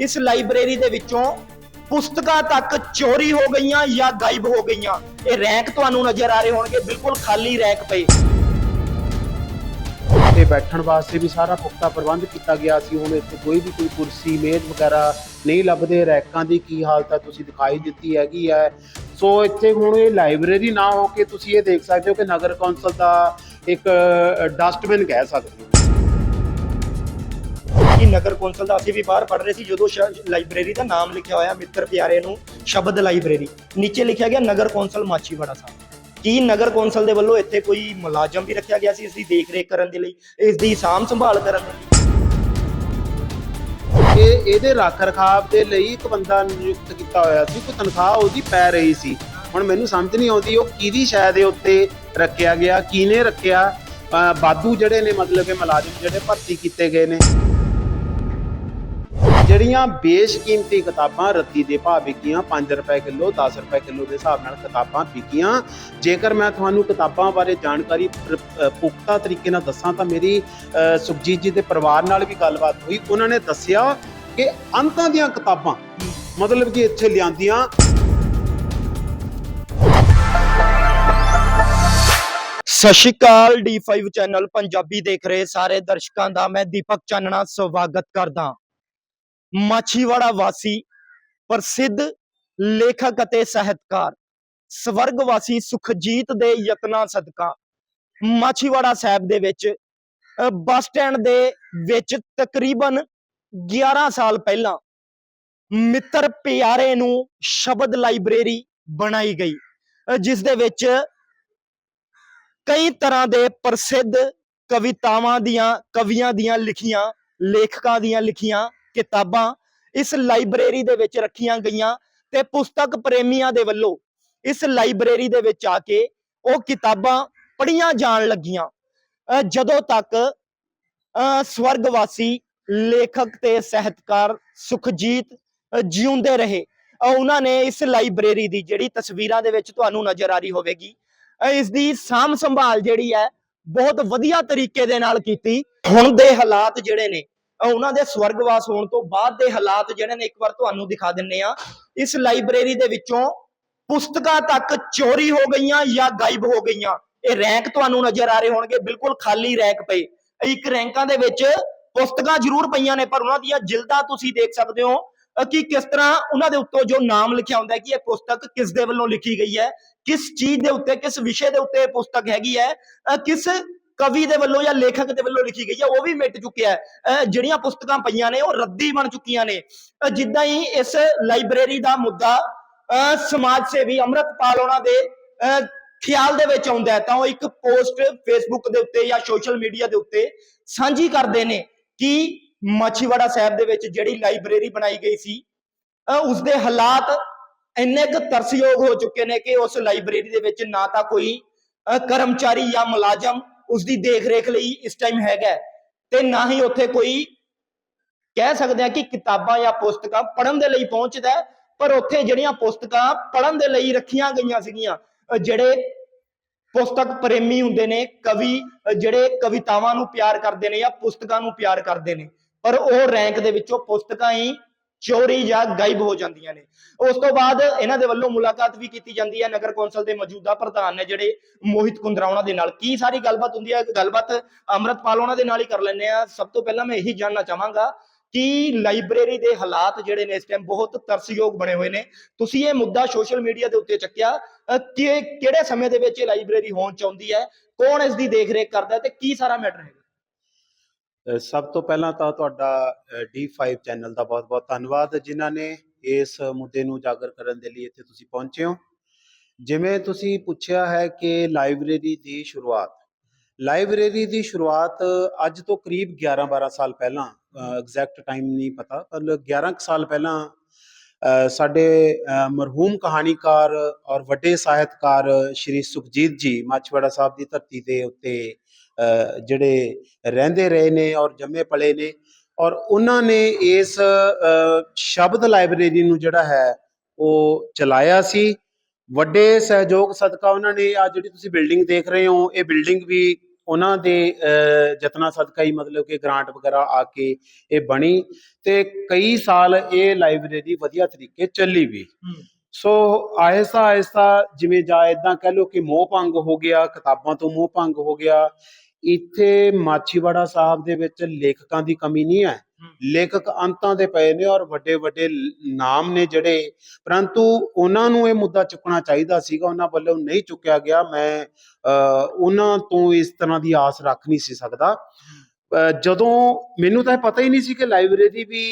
ਇਸ ਲਾਇਬ੍ਰੇਰੀ ਦੇ ਵਿੱਚੋਂ ਪੁਸਤਕਾਂ ਤੱਕ ਚੋਰੀ ਹੋ ਗਈਆਂ ਜਾਂ ਗਾਇਬ ਹੋ ਗਈਆਂ। ਇਹ ਰੈਂਕ ਤੁਹਾਨੂੰ ਨਜ਼ਰ ਆ ਰਹੇ ਹੋਣਗੇ, ਬਿਲਕੁਲ ਖਾਲੀ ਰੈਂਕ ਪਏ। ਤੇ ਬੈਠਣ ਵਾਸਤੇ ਵੀ ਸਾਰਾ ਪੁਖਤਾ ਪ੍ਰਬੰਧ ਕੀਤਾ ਗਿਆ ਸੀ। ਹੁਣ ਇੱਥੇ ਕੋਈ ਵੀ ਕੋਈ ਕੁਰਸੀ, ਮੇਜ਼ ਵਗੈਰਾ ਨਹੀਂ ਲੱਭਦੇ। ਰੈਕਾਂ ਦੀ ਕੀ ਹਾਲਤ ਹੈ ਤੁਸੀਂ ਦਿਖਾਈ ਦਿੱਤੀ ਹੈਗੀ ਹੈ ਸੋ ਇੱਥੇ ਹੁਣ ਇਹ ਲਾਇਬ੍ਰੇਰੀ ਨਾ ਹੋ ਕੇ ਤੁਸੀਂ ਇਹ ਦੇਖ ਸਕਦੇ ਹੋ ਕਿ ਨਗਰ ਕੌਂਸਲ ਦਾ ਇੱਕ ਡਸਟਬਿਨ ਕਹਿ ਸਕਦੇ ਹੋ। ਕਿ ਨਗਰ ਕੌਂਸਲ ਦਾ ਅਸੀਂ ਵੀ ਬਾਹਰ ਪੜ ਰਹੇ ਸੀ, ਜਦੋਂ ਲਾਇਬ੍ਰੇਰੀ ਦਾ ਨਾਮ ਲਿਖਿਆ ਹੋਇਆ ਮਿੱਤਰ ਪਿਆਰੇ ਨੂੰ, ਸ਼ਬਦ ਲਾਇਬ੍ਰੇਰੀ, ਨੀਚੇ ਲਿਖਿਆ ਗਿਆ ਨਗਰ ਕੌਂਸਲ ਮਾਛੀਵਾੜਾ ਸਾਹਿਬ। ਕੀ ਨਗਰ ਕੌਂਸਲ ਦੇ ਵੱਲੋਂ ਇੱਥੇ ਕੋਈ ਮੁਲਾਜ਼ਮ ਵੀ ਰੱਖਿਆ ਗਿਆ ਸੀ ਇਸ ਦੀ ਦੇਖ ਰੇਖ ਕਰਨ ਦੇ ਲਈ, ਇਸ ਦੀ ਸਾਂਭ ਸੰਭਾਲ ਕਰਨ ਦੇ ਲਈ? ਇਹ, ਇਹਦੇ ਰੱਖ ਰਖਾਵ ਦੇ ਲਈ ਇੱਕ ਬੰਦਾ ਨਿਯੁਕਤ ਕੀਤਾ ਹੋਇਆ ਸੀ, ਕੋਈ ਤਨਖਾਹ ਉਹਦੀ ਪੈ ਰਹੀ ਸੀ। ਹੁਣ ਮੈਨੂੰ ਸਮਝ ਨਹੀਂ ਆਉਂਦੀ ਉਹ ਕਿਹਦੀ ਸ਼ਾਇਦ ਦੇ ਉੱਤੇ ਰੱਖਿਆ ਗਿਆ, ਕਿਹਨੇ ਰੱਖਿਆ ਬਾਦੂ ਜਿਹੜੇ ਨੇ ਮਤਲਬ ਕਿ ਮੁਲਾਜ਼ਮ ਜਿਹੜੇ ਭਰਤੀ ਕੀਤੇ ਗਏ ਨੇ। ਜਿਹੜੀਆਂ ਬੇਸ਼ਕੀਮਤੀ ਕਿਤਾਬਾਂ ਰੱਤੀ ਦੇ ਭਾਅ ਵਿਕੀਆਂ 5 ਰੁਪਏ ਕਿਲੋ 10 ਰੁਪਏ ਕਿਲੋ ਦੇ ਹਿਸਾਬ ਨਾਲ ਕਿਤਾਬਾਂ ਵਿਕੀਆਂ। ਜੇਕਰ ਮੈਂ ਤੁਹਾਨੂੰ ਕਿਤਾਬਾਂ ਬਾਰੇ ਜਾਣਕਾਰੀ ਪੁਖਤਾ ਤਰੀਕੇ ਨਾਲ ਦੱਸਾਂ ਤਾਂ ਮੇਰੀ ਸੁਖਜੀਤ ਜੀ ਦੇ ਪਰਿਵਾਰ ਨਾਲ ਵੀ ਗੱਲਬਾਤ ਹੋਈ। ਉਹਨਾਂ ਨੇ ਦੱਸਿਆ ਕਿ ਅੰਤਾਂ ਦੀਆਂ ਕਿਤਾਬਾਂ, ਮਤਲਬ ਕਿ ਇੱਥੇ ਲਿਆਂਦੀਆਂ। ਸਤਿ ਸ਼੍ਰੀ ਅਕਾਲ D5 ਚੈਨਲ ਪੰਜਾਬੀ ਦੇਖ ਰਹੇ ਸਾਰੇ ਦਰਸ਼ਕਾਂ ਦਾ ਮੈਂ ਦੀਪਕ ਚਾਨਣਾ ਸਵਾਗਤ ਕਰਦਾ। ਮਾਛੀਵਾੜਾ ਵਾਸੀ ਪ੍ਰਸਿੱਧ ਲੇਖਕ ਅਤੇ ਸਾਹਿਤਕਾਰ ਸਵਰਗ ਵਾਸੀ ਸੁਖਜੀਤ ਦੇ ਯਤਨਾਂ ਸਦਕਾ ਮਾਛੀਵਾੜਾ ਸਾਹਿਬ ਦੇ ਵਿੱਚ ਬੱਸ ਸਟੈਂਡ ਦੇ ਵਿੱਚ ਤਕਰੀਬਨ 11 ਸਾਲ ਪਹਿਲਾਂ ਮਿੱਤਰ ਪਿਆਰੇ ਨੂੰ ਸ਼ਬਦ ਲਾਇਬ੍ਰੇਰੀ ਬਣਾਈ ਗਈ ਅ, ਜਿਸ ਦੇ ਵਿੱਚ ਕਈ ਤਰ੍ਹਾਂ ਦੇ ਪ੍ਰਸਿੱਧ ਕਵਿਤਾਵਾਂ ਦੀਆਂ ਕਵੀਆਂ ਦੀਆਂ ਲਿਖੀਆਂ ਲੇਖਕਾਂ ਦੀਆਂ ਲਿਖੀਆਂ ਕਿਤਾਬਾਂ ਇਸ ਲਾਇਬ੍ਰੇਰੀ ਦੇ ਵਿੱਚ ਰੱਖੀਆਂ ਗਈਆਂ ਤੇ ਪੁਸਤਕ ਪ੍ਰੇਮੀਆਂ ਦੇ ਵੱਲੋਂ ਇਸ ਲਾਇਬ੍ਰੇਰੀ ਦੇ ਵਿੱਚ ਆ ਕੇ ਉਹ ਕਿਤਾਬਾਂ ਪੜੀਆਂ ਜਾਣ ਲੱਗੀਆਂ। ਅਹ ਜਦੋਂ ਤੱਕ ਸਵਰਗਵਾਸੀ ਲੇਖਕ ਤੇ ਸਾਹਿਤਕਾਰ ਸੁਖਜੀਤ ਜਿਉਂਦੇ ਰਹੇ ਉਹਨਾਂ ਨੇ ਇਸ ਲਾਇਬ੍ਰੇਰੀ ਦੀ ਜਿਹੜੀ ਤਸਵੀਰਾਂ ਦੇ ਵਿੱਚ ਤੁਹਾਨੂੰ ਨਜ਼ਰ ਆ ਰਹੀ ਹੋਵੇਗੀ, ਅਹ ਇਸ ਦੀ ਸਾਂਭ ਸੰਭਾਲ ਜਿਹੜੀ ਹੈ, ਬਹੁਤ ਵਧੀਆ ਤਰੀਕੇ ਦੇ ਨਾਲ ਕੀਤੀ। ਹੁਣ ਦੇ ਹਾਲਾਤ ਜਿਹੜੇ ਨੇ ਉਹਨਾਂ ਦੇ ਸਵਰਗਵਾਸ ਹੋਣ ਤੋਂ ਬਾਅਦ ਦੇ ਹਾਲਾਤ ਜਿਹੜੇ ਨੇ ਇੱਕ ਵਾਰ ਤੁਹਾਨੂੰ ਦਿਖਾ ਦਿੰਨੇ ਆ। ਇਸ ਲਾਇਬ੍ਰੇਰੀ ਦੇ ਵਿੱਚੋਂ ਪੁਸਤਕਾਂ ਤੱਕ ਚੋਰੀ ਹੋ ਗਈਆਂ ਜਾਂ ਗਾਇਬ ਹੋ ਗਈਆਂ। ਇਹ ਰੈਂਕ ਤੁਹਾਨੂੰ ਨਜ਼ਰ ਆ ਰਹੇ ਹੋਣਗੇ, ਬਿਲਕੁਲ ਖਾਲੀ ਰੈਂਕ ਪਏ। ਇੱਕ ਰੈਂਕਾਂ ਦੇ ਵਿੱਚ ਪੁਸਤਕਾਂ ਜ਼ਰੂਰ ਪਈਆਂ ਨੇ, ਪਰ ਉਹਨਾਂ ਦੀਆਂ ਜਿਲਦਾਂ ਤੁਸੀਂ ਦੇਖ ਸਕਦੇ ਹੋ ਕਿ ਕਿਸ ਤਰ੍ਹਾਂ ਉਹਨਾਂ ਦੇ ਉੱਤੋਂ ਜੋ ਨਾਮ ਲਿਖਿਆ ਹੁੰਦਾ ਹੈ ਕਿ ਇਹ ਪੁਸਤਕ ਕਿਸ ਦੇ ਵੱਲੋਂ ਲਿਖੀ ਗਈ ਹੈ, ਕਿਸ ਚੀਜ਼ ਦੇ ਉੱਤੇ, ਕਿਸ ਵਿਸ਼ੇ ਦੇ ਉੱਤੇ ਇਹ ਪੁਸਤਕ ਹੈਗੀ ਹੈ ਕਿਸ ਕਵੀ ਦੇ ਵੱਲੋਂ ਜਾਂ ਲੇਖਕ ਦੇ ਵੱਲੋਂ ਲਿਖੀ ਗਈ ਹੈ, ਉਹ ਵੀ ਮਿਟ ਚੁੱਕਿਆ ਹੈ। ਜਿਹੜੀਆਂ ਪੁਸਤਕਾਂ ਪਈਆਂ ਨੇ, ਉਹ ਰੱਦੀ ਬਣ ਚੁੱਕੀਆਂ ਨੇ। ਜਿੱਦਾਂ ਹੀ ਇਸ ਲਾਇਬ੍ਰੇਰੀ ਦਾ ਮੁੱਦਾ ਸਮਾਜ ਸੇਵੀ ਅੰਮ੍ਰਿਤਪਾਲ ਉਹਨਾਂ ਦੇ ਖਿਆਲ ਦੇ ਵਿੱਚ ਆਉਂਦਾ ਹੈ, ਤਾਂ ਉਹ ਇੱਕ ਪੋਸਟ ਫੇਸਬੁੱਕ ਦੇ ਉੱਤੇ ਜਾਂ ਸੋਸ਼ਲ ਮੀਡੀਆ ਦੇ ਉੱਤੇ ਸਾਂਝੀ ਕਰਦੇ ਨੇ ਕਿ ਮਾਛੀਵਾੜਾ ਸਾਹਿਬ ਦੇ ਵਿੱਚ ਜਿਹੜੀ ਲਾਇਬ੍ਰੇਰੀ ਬਣਾਈ ਗਈ ਸੀ, ਅਹ ਉਸ ਦੇ ਹਾਲਾਤ ਇੰਨੇ ਕੁ ਤਰਸਯੋਗ ਹੋ ਚੁੱਕੇ ਨੇ ਕਿ ਉਸ ਲਾਇਬ੍ਰੇਰੀ ਦੇ ਵਿੱਚ ਨਾ ਤਾਂ ਕੋਈ ਕਰਮਚਾਰੀ ਜਾਂ ਮੁਲਾਜ਼ਮ ਉਸ ਦੀ ਦੇਖ-ਰੇਖ ਲਈ ਇਸ ਟਾਈਮ ਹੈਗਾ ਤੇ ਨਾ ਹੀ ਉੱਥੇ ਕੋਈ ਕਹਿ ਸਕਦੇ ਆ ਕਿ ਕਿਤਾਬਾਂ ਜਾਂ ਪੁਸਤਕਾਂ ਪੜ੍ਹਨ ਦੇ ਲਈ ਪਹੁੰਚਦਾ ਪਰ ਉੱਥੇ ਜਿਹੜੀਆਂ ਪੁਸਤਕਾਂ ਪੜ੍ਹਨ ਦੇ ਲਈ ਰੱਖੀਆਂ ਗਈਆਂ ਸੀਗੀਆਂ ਜਿਹੜੇ ਪੁਸਤਕ ਪ੍ਰੇਮੀ ਹੁੰਦੇ ਨੇ, ਕਵੀ ਜਿਹੜੇ ਕਵਿਤਾਵਾਂ ਨੂੰ ਪਿਆਰ ਕਰਦੇ ਨੇ ਜਾਂ ਪੁਸਤਕਾਂ ਨੂੰ ਪਿਆਰ ਕਰਦੇ ਨੇ, ਪਰ ਉਹ ਰੈਂਕ ਦੇ ਵਿੱਚੋਂ ਪੁਸਤਕਾਂ ਹੀ ਚੋਰੀ ਜਾਂ ਗਾਇਬ ਹੋ ਜਾਂਦੀਆਂ ਨੇ। ਉਸ ਤੋਂ ਬਾਅਦ ਇਹਨਾਂ ਦੇ ਵੱਲੋਂ ਮੁਲਾਕਾਤ ਵੀ ਕੀਤੀ ਜਾਂਦੀ ਹੈ। ਨਗਰ ਕੌਂਸਲ ਦੇ ਮੌਜੂਦਾ ਪ੍ਰਧਾਨ ਨੇ ਜਿਹੜੇ ਮੋਹਿਤ ਕੁੰਦਰਾਉਣਾ ਦੇ ਨਾਲ। ਕੀ ਸਾਰੀ ਗੱਲਬਾਤ ਹੁੰਦੀ ਹੈ? ਗੱਲਬਾਤ ਅੰਮ੍ਰਿਤਪਾਲ ਉਹਨਾਂ ਦੇ ਨਾਲ ਹੀ ਕਰ ਲੈਂਦੇ ਆ ਸਭ ਤੋਂ ਪਹਿਲਾਂ ਮੈਂ ਇਹੀ ਜਾਣਨਾ ਚਾਹਾਂਗਾ ਕਿ ਲਾਇਬ੍ਰੇਰੀ ਦੇ ਹਾਲਾਤ ਜਿਹੜੇ ਨੇ ਇਸ ਟਾਈਮ ਬਹੁਤ ਤਰਸਯੋਗ ਬਣੇ ਹੋਏ ਨੇ। ਤੁਸੀਂ ਇਹ ਮੁੱਦਾ ਸੋਸ਼ਲ ਮੀਡੀਆ ਦੇ ਉੱਤੇ ਚੱਕਿਆ। ਕਿ ਕਿਹੜੇ ਸਮੇਂ ਦੇ ਵਿੱਚ ਇਹ ਲਾਇਬ੍ਰੇਰੀ ਹੋਣ ਚਾਹੁੰਦੀ ਹੈ? ਕੌਣ ਇਸ ਦੀ ਦੇਖ-ਰੇਖ ਕਰਦਾ ਹੈ ਤੇ ਕੀ ਸਾਰਾ ਮੈਟਰ ਹੈ ਸਭ ਤੋਂ ਪਹਿਲਾਂ ਤਾਂ ਤੁਹਾਡਾ ਅ, D5 ਚੈਨਲ ਦਾ ਬਹੁਤ-ਬਹੁਤ ਧੰਨਵਾਦ ਜਿਨ੍ਹਾਂ ਨੇ ਇਸ ਮੁੱਦੇ ਨੂੰ ਉਜਾਗਰ ਕਰਨ ਦੇ ਲਈ ਇੱਥੇ ਤੁਸੀਂ ਪਹੁੰਚੇ ਹੋ। ਜਿਵੇਂ ਤੁਸੀਂ ਪੁੱਛਿਆ ਹੈ ਕਿ ਲਾਇਬ੍ਰੇਰੀ ਦੀ ਸ਼ੁਰੂਆਤ। ਲਾਇਬ੍ਰੇਰੀ ਦੀ ਸ਼ੁਰੂਆਤ ਅੱਜ ਤੋਂ ਕਰੀਬ 11-12 ਸਾਲ ਪਹਿਲਾਂ ਐਗਜ਼ੈਕਟ ਟਾਈਮ ਨਹੀਂ ਪਤਾ ਪਰ 11 ਕੁ ਸਾਲ ਪਹਿਲਾਂ ਸਾਡੇ ਮਰਹੂਮ ਕਹਾਣੀਕਾਰ ਔਰ ਵੱਡੇ ਸਾਹਿਤਕਾਰ ਸ਼੍ਰੀ ਸੁਖਜੀਤ ਜੀ ਮਾਛਵਾੜਾ ਸਾਹਿਬ ਦੀ ਧਰਤੀ ਦੇ ਉੱਤੇ ਜਿਹੜੇ ਰਹਿੰਦੇ ਰਹੇ ਨੇ ਔਰ ਜੰਮੇ ਪਲੇ ਨੇ ਔਰ ਉਹਨਾਂ ਨੇ ਇਸ ਸ਼ਬਦ ਲਾਇਬ੍ਰੇਰੀ ਨੂੰ ਜਿਹੜਾ ਹੈ ਉਹ ਚਲਾਇਆ ਸੀ। ਵੱਡੇ ਸਹਿਯੋਗ ਸਦਕਾ ਉਹਨਾਂ ਨੇ ਆ ਜਿਹੜੀ ਤੁਸੀਂ ਬਿਲਡਿੰਗ ਦੇਖ ਰਹੇ ਹੋ ਇਹ ਬਿਲਡਿੰਗ ਵੀ ਉਹਨਾਂ ਦੇ ਯਤਨਾਂ ਸਦਕਾ ਹੀ ਮਤਲਬ ਕਿ ਗ੍ਰਾਂਟ ਵਗੈਰਾ ਆ ਕੇ ਇਹ ਬਣੀ ਤੇ ਕਈ ਸਾਲ ਇਹ ਲਾਇਬ੍ਰੇਰੀ ਵਧੀਆ ਤਰੀਕੇ ਚੱਲੀ ਵੀ। ਸੋ ਆਹਿਸਤਾ ਆਹਿਸਤਾ ਜਿਵੇਂ ਜਾਂ ਇਦਾਂ ਕਹਿ ਲਓ ਕਿ ਮੋਹ ਭੰਗ ਹੋ ਗਿਆ ਕਿਤਾਬਾਂ ਤੋਂ ਮੋਹ ਭੰਗ ਹੋ ਗਿਆ ਇੱਥੇ ਮਾਛੀਵਾੜਾ ਸਾਹਿਬ ਦੇ ਵਿੱਚ ਲੇਖਕਾਂ ਦੀ ਕਮੀ ਨਹੀਂ ਹੈ। ਲੇਖਕ ਅੰਤਾਂ ਦੇ ਪਏ ਨੇ ਔਰ ਵੱਡੇ ਵੱਡੇ ਨਾਮ ਨੇ ਜਿਹੜੇ ਪਰੰਤੂ ਉਹਨਾਂ ਨੂੰ ਇਹ ਮੁੱਦਾ ਚੁੱਕਣਾ ਚਾਹੀਦਾ ਸੀਗਾ ਉਹਨਾਂ ਵੱਲੋਂ ਨਹੀਂ ਚੁੱਕਿਆ ਗਿਆ। ਮੈਂ ਉਹਨਾਂ ਤੋਂ ਇਸ ਤਰ੍ਹਾਂ ਦੀ ਆਸ ਰੱਖ ਨਹੀਂ ਸੀ ਸਕਦਾ। ਜਦੋਂ ਮੈਨੂੰ ਤਾਂ ਪਤਾ ਹੀ ਨਹੀਂ ਸੀ ਕਿ ਲਾਇਬ੍ਰੇਰੀ ਵੀ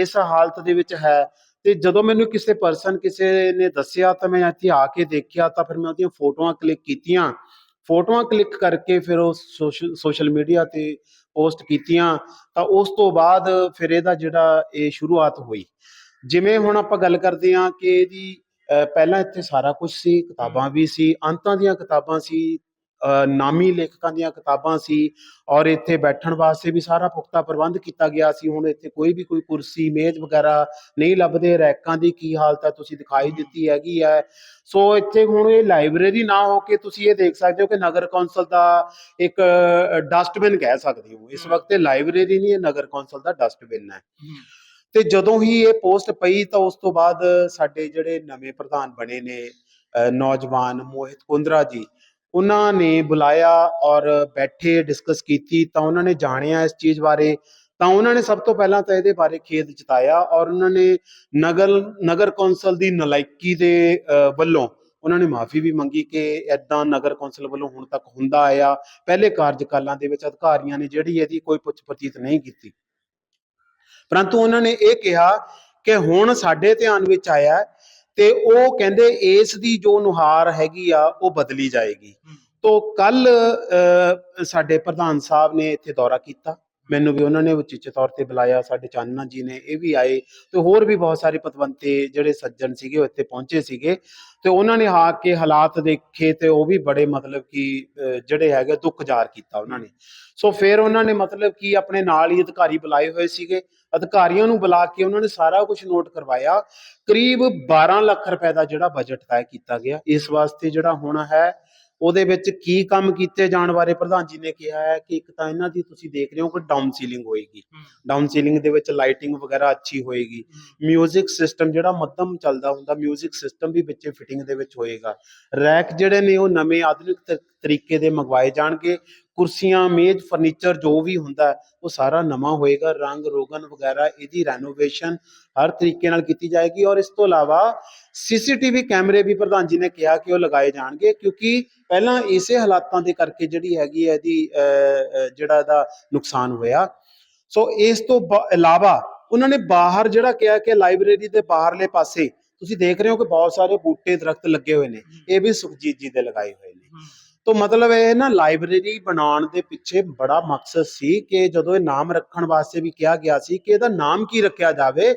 ਇਸ ਹਾਲਤ ਦੇ ਵਿੱਚ ਹੈ। ਤੇ ਜਦੋਂ ਮੈਨੂੰ ਕਿਸੇ ਪਰਸਨ ਕਿਸੇ ਨੇ ਦੱਸਿਆ ਤਾਂ ਮੈਂ ਇੱਥੇ ਆ ਕੇ ਦੇਖਿਆ ਤਾਂ ਫਿਰ ਮੈਂ ਉਹਦੀਆਂ ਫੋਟੋਆਂ ਕਲਿੱਕ ਕੀਤੀਆਂ। ਫੋਟੋਆਂ ਕਲਿੱਕ ਕਰਕੇ ਫਿਰ ਉਹ ਸੋਸ਼ਲ ਸੋਸ਼ਲ ਮੀਡੀਆ ਤੇ ਪੋਸਟ ਕੀਤੀਆਂ ਤਾਂ ਉਸ ਤੋਂ ਬਾਅਦ ਫਿਰ ਇਹਦਾ ਜਿਹੜਾ ਇਹ ਸ਼ੁਰੂਆਤ ਹੋਈ। ਜਿਵੇਂ ਹੁਣ ਆਪਾਂ ਗੱਲ ਕਰਦੇ ਹਾਂ ਕਿ ਇਹਦੀ ਪਹਿਲਾਂ ਇੱਥੇ ਸਾਰਾ ਕੁਝ ਸੀ ਕਿਤਾਬਾਂ ਵੀ ਸੀ ਅੰਤਾਂ ਦੀਆਂ ਕਿਤਾਬਾਂ ਸੀ ਨਾਮੀ ਲੇਖਕਾਂ ਦੀਆਂ ਕਿਤਾਬਾਂ ਸੀ ਔਰ ਇੱਥੇ ਬੈਠਣ ਵਾਸਤੇ ਵੀ ਸਾਰਾ ਪੁਖਤਾ ਪ੍ਰਬੰਧ ਕੀਤਾ ਗਿਆ ਸੀ। ਹੁਣ ਇੱਥੇ ਕੋਈ ਵੀ ਕੋਈ ਕੁਰਸੀ ਮੇਜ਼ ਵਗੈਰਾ ਨਹੀਂ ਲੱਭਦੇ। ਰੈਕਾਂ ਦੀ ਕੀ ਹਾਲਤ ਹੈ ਤੁਸੀਂ ਦਿਖਾਈ ਦਿੱਤੀ ਹੈਗੀ ਹੈ। ਸੋ ਇੱਥੇ ਹੁਣ ਇਹ ਲਾਇਬ੍ਰੇਰੀ ਨਾ ਹੋ ਕੇ ਤੁਸੀਂ ਇਹ ਦੇਖ ਸਕਦੇ ਹੋ ਕਿ ਨਗਰ ਕੌਂਸਲ ਦਾ ਇੱਕ ਡਸਟਬਿਨ ਕਹਿ ਸਕਦੇ ਹੋ। ਇਸ। ਵਕਤ ਇਹ ਲਾਇਬ੍ਰੇਰੀ ਨਹੀਂ ਇਹ ਨਗਰ ਕੌਂਸਲ ਦਾ ਡਸਟਬਿਨ ਹੈ। ਤੇ ਜਦੋਂ ਹੀ ਇਹ ਪੋਸਟ ਪਈ ਤਾਂ ਉਸ ਤੋਂ ਬਾਅਦ ਸਾਡੇ ਜਿਹੜੇ ਨਵੇਂ ਪ੍ਰਧਾਨ ਬਣੇ ਨੇ ਨੌਜਵਾਨ ਮੋਹਿਤ ਕੁੰਦਰਾ ਜੀ ਉਹਨਾਂ ਨੇ ਬੁਲਾਇਆ ਔਰ ਬੈਠੇ ਡਿਸਕਸ ਕੀਤੀ, ਤਾਂ ਉਹਨਾਂ ਨੇ ਜਾਣਿਆ ਇਸ ਚੀਜ਼ ਬਾਰੇ। ਤਾਂ ਉਹਨਾਂ ਨੇ ਸਭ ਤੋਂ ਪਹਿਲਾਂ ਤਾਂ ਇਹਦੇ ਬਾਰੇ ਖੇਦ ਜਤਾਇਆ ਔਰ ਉਹਨਾਂ ਨੇ ਨਗਰ ਨਗਰ ਕੌਂਸਲ ਦੀ ਨਲਾਇਕੀ ਦੇ ਵੱਲੋਂ ਉਹਨਾਂ ਨੇ ਮਾਫੀ ਵੀ ਮੰਗੀ ਕਿ ਐਦਾਂ ਨਗਰ ਕੌਂਸਲ ਵੱਲੋਂ ਹੁਣ ਤੱਕ ਹੁੰਦਾ ਆਇਆ। ਪਹਿਲੇ ਕਾਰਜਕਾਲਾਂ ਦੇ ਵਿੱਚ ਅਧਿਕਾਰੀਆਂ ਨੇ ਜਿਹੜੀ ਇਹਦੀ ਕੋਈ ਪੁੱਛ ਪਤੀਤ ਨਹੀਂ ਕੀਤੀ। ਪਰੰਤੂ ਉਹਨਾਂ ਨੇ ਇਹ ਕਿਹਾ ਕਿ ਹੁਣ ਸਾਡੇ ਧਿਆਨ ਵਿੱਚ ਆਇਆ ਤੇ ਉਹ ਕਹਿੰਦੇ ਇਸ ਦੀ ਜੋ ਨੁਹਾਰ ਹੈਗੀ ਆ ਉਹ ਬਦਲੀ ਜਾਏਗੀ। ਤੋਂ ਕੱਲ ਸਾਡੇ ਪ੍ਰਧਾਨ ਸਾਹਿਬ ਨੇ ਇੱਥੇ ਦੌਰਾ ਕੀਤਾ। ਮੈਨੂੰ ਵੀ ਉਹਨਾਂ ਨੇ ਉਚਿਤ ਤੌਰ ਤੇ ਬੁਲਾਇਆ ਸਾਡੇ ਚਾਨਣਾ ਜੀ ਨੇ ਇਹ ਵੀ ਆਏ ਤੇ ਹੋਰ ਵੀ ਬਹੁਤ ਸਾਰੇ ਪਤਵੰਤੇ ਜਿਹੜੇ ਸੱਜਣ ਸੀਗੇ ਉਹ ਇੱਥੇ ਪਹੁੰਚੇ ਸੀਗੇ। ਤੇ ਉਹਨਾਂ ਨੇ ਆ ਕੇ ਹਾਲਾਤ ਦੇਖੇ ਤੇ ਉਹ ਵੀ ਬੜੇ ਮਤਲਬ ਕਿ ਜਿਹੜੇ ਹੈਗੇ ਦੁੱਖ ਜ਼ਾਹਰ ਕੀਤਾ ਉਹਨਾਂ ਨੇ। ਸੋ ਫਿਰ ਉਹਨਾਂ ਨੇ ਮਤਲਬ ਕਿ ਆਪਣੇ ਨਾਲ ਹੀ ਅਧਿਕਾਰੀ ਬੁਲਾਏ ਹੋਏ ਸੀਗੇ। ਅਧਿਕਾਰੀਆਂ ਨੂੰ ਬੁਲਾ ਕੇ ਉਹਨਾਂ ਨੇ ਸਾਰਾ ਕੁਝ ਨੋਟ ਕਰਵਾਇਆ। ਕਰੀਬ 12 ਲੱਖ ਰੁਪਏ ਦਾ ਜਿਹੜਾ ਬਜਟ ਤੈਅ ਕੀਤਾ ਗਿਆ। ਇਸ ਵਾਸਤੇ ਜਿਹੜਾ ਹੁਣ ਹੈ ਉਹਦੇ ਵਿੱਚ ਕੀ ਕੰਮ ਕੀਤੇ ਜਾਣ ਬਾਰੇ ਪ੍ਰਧਾਨ ਜੀ ਨੇ ਕਿਹਾ ਹੈ ਕਿ ਇੱਕ ਤਾਂ ਇਹਨਾਂ ਦੀ ਤੁਸੀਂ ਦੇਖ ਰਹੇ ਹੋ ਕਿ ਡਾਊਨ ਸੀਲਿੰਗ ਹੋਏਗੀ। ਡਾਊਨ ਸੀਲਿੰਗ ਦੇ ਵਿੱਚ ਲਾਈਟਿੰਗ ਵਗੈਰਾ ਅੱਛੀ ਹੋਏਗੀ। ਮਿਊਜ਼ਿਕ ਸਿਸਟਮ ਜਿਹੜਾ ਮੱਧਮ ਚੱਲਦਾ ਹੁੰਦਾ ਮਿਊਜ਼ਿਕ ਸਿਸਟਮ ਵੀ ਵਿੱਚੇ ਫਿਟਿੰਗ ਦੇ ਵਿੱਚ ਹੋਏਗਾ। ਰੈਕ ਜਿਹੜੇ ਨੇ ਉਹ ਨਵੇਂ ਆਧੁਨਿਕ ਤਰੀਕੇ ਦੇ ਮੰਗਵਾਏ ਜਾਣਗੇ। ਕੁਰਸੀਆਂ ਮੇਜ਼ ਫਰਨੀਚਰ ਜੋ ਵੀ ਹੁੰਦਾ ਉਹ ਸਾਰਾ ਨਵਾਂ ਹੋਏਗਾ। ਰੰਗ ਰੋਗਨ ਵਗੈਰਾ ਇਹਦੀ ਰੈਨੋਵੇਸ਼ਨ ਹਰ ਤਰੀਕੇ ਨਾਲ ਕੀਤੀ ਜਾਏਗੀ ਔਰ ਇਸ ਤੋਂ ਇਲਾਵਾ ਸੀਸੀਟੀਵੀ ਕੈਮਰੇ ਵੀ ਪ੍ਰਧਾਨ ਜੀ ਨੇ ਕਿਹਾ ਕਿ ਉਹ ਲਗਾਏ ਜਾਣਗੇ ਕਿਉਂਕਿ ਪਹਿਲਾਂ ਇਸੇ ਹਾਲਾਤਾਂ ਦੇ ਕਰਕੇ ਜਿਹੜੀ ਹੈਗੀ ਹੈ ਇਹਦੀ ਜਿਹੜਾ ਇਹਦਾ ਨੁਕਸਾਨ ਹੋਇਆ। ਸੋ ਇਸ ਤੋਂ ਇਲਾਵਾ ਉਹਨਾਂ ਨੇ ਬਾਹਰ ਜਿਹੜਾ ਕਿਹਾ ਕਿ ਲਾਇਬ੍ਰੇਰੀ ਦੇ ਬਾਹਰਲੇ ਪਾਸੇ ਤੁਸੀਂ ਦੇਖ ਰਹੇ ਹੋ ਕਿ ਬਹੁਤ ਸਾਰੇ ਬੂਟੇ ਦਰਖਤ ਲੱਗੇ ਹੋਏ ਨੇ। ਇਹ ਵੀ ਸੁਖਜੀਤ ਜੀ ਦੇ ਲਗਾਏ ਹੋਏ ਨੇ। ਤੋਂ ਮਤਲਬ ਇਹ ਨਾ ਲਾਇਬ੍ਰੇਰੀ ਬਣਾਉਣ ਦੇ ਪਿੱਛੇ ਬੜਾ ਮਕਸਦ ਸੀ ਕਿ ਜਦੋਂ ਇਹ ਨਾਮ ਰੱਖਣ ਵਾਸਤੇ ਵੀ ਕਿਹਾ ਗਿਆ ਸੀ ਕਿ ਇਹਦਾ ਨਾਮ ਕੀ ਰੱਖਿਆ ਜਾਵੇ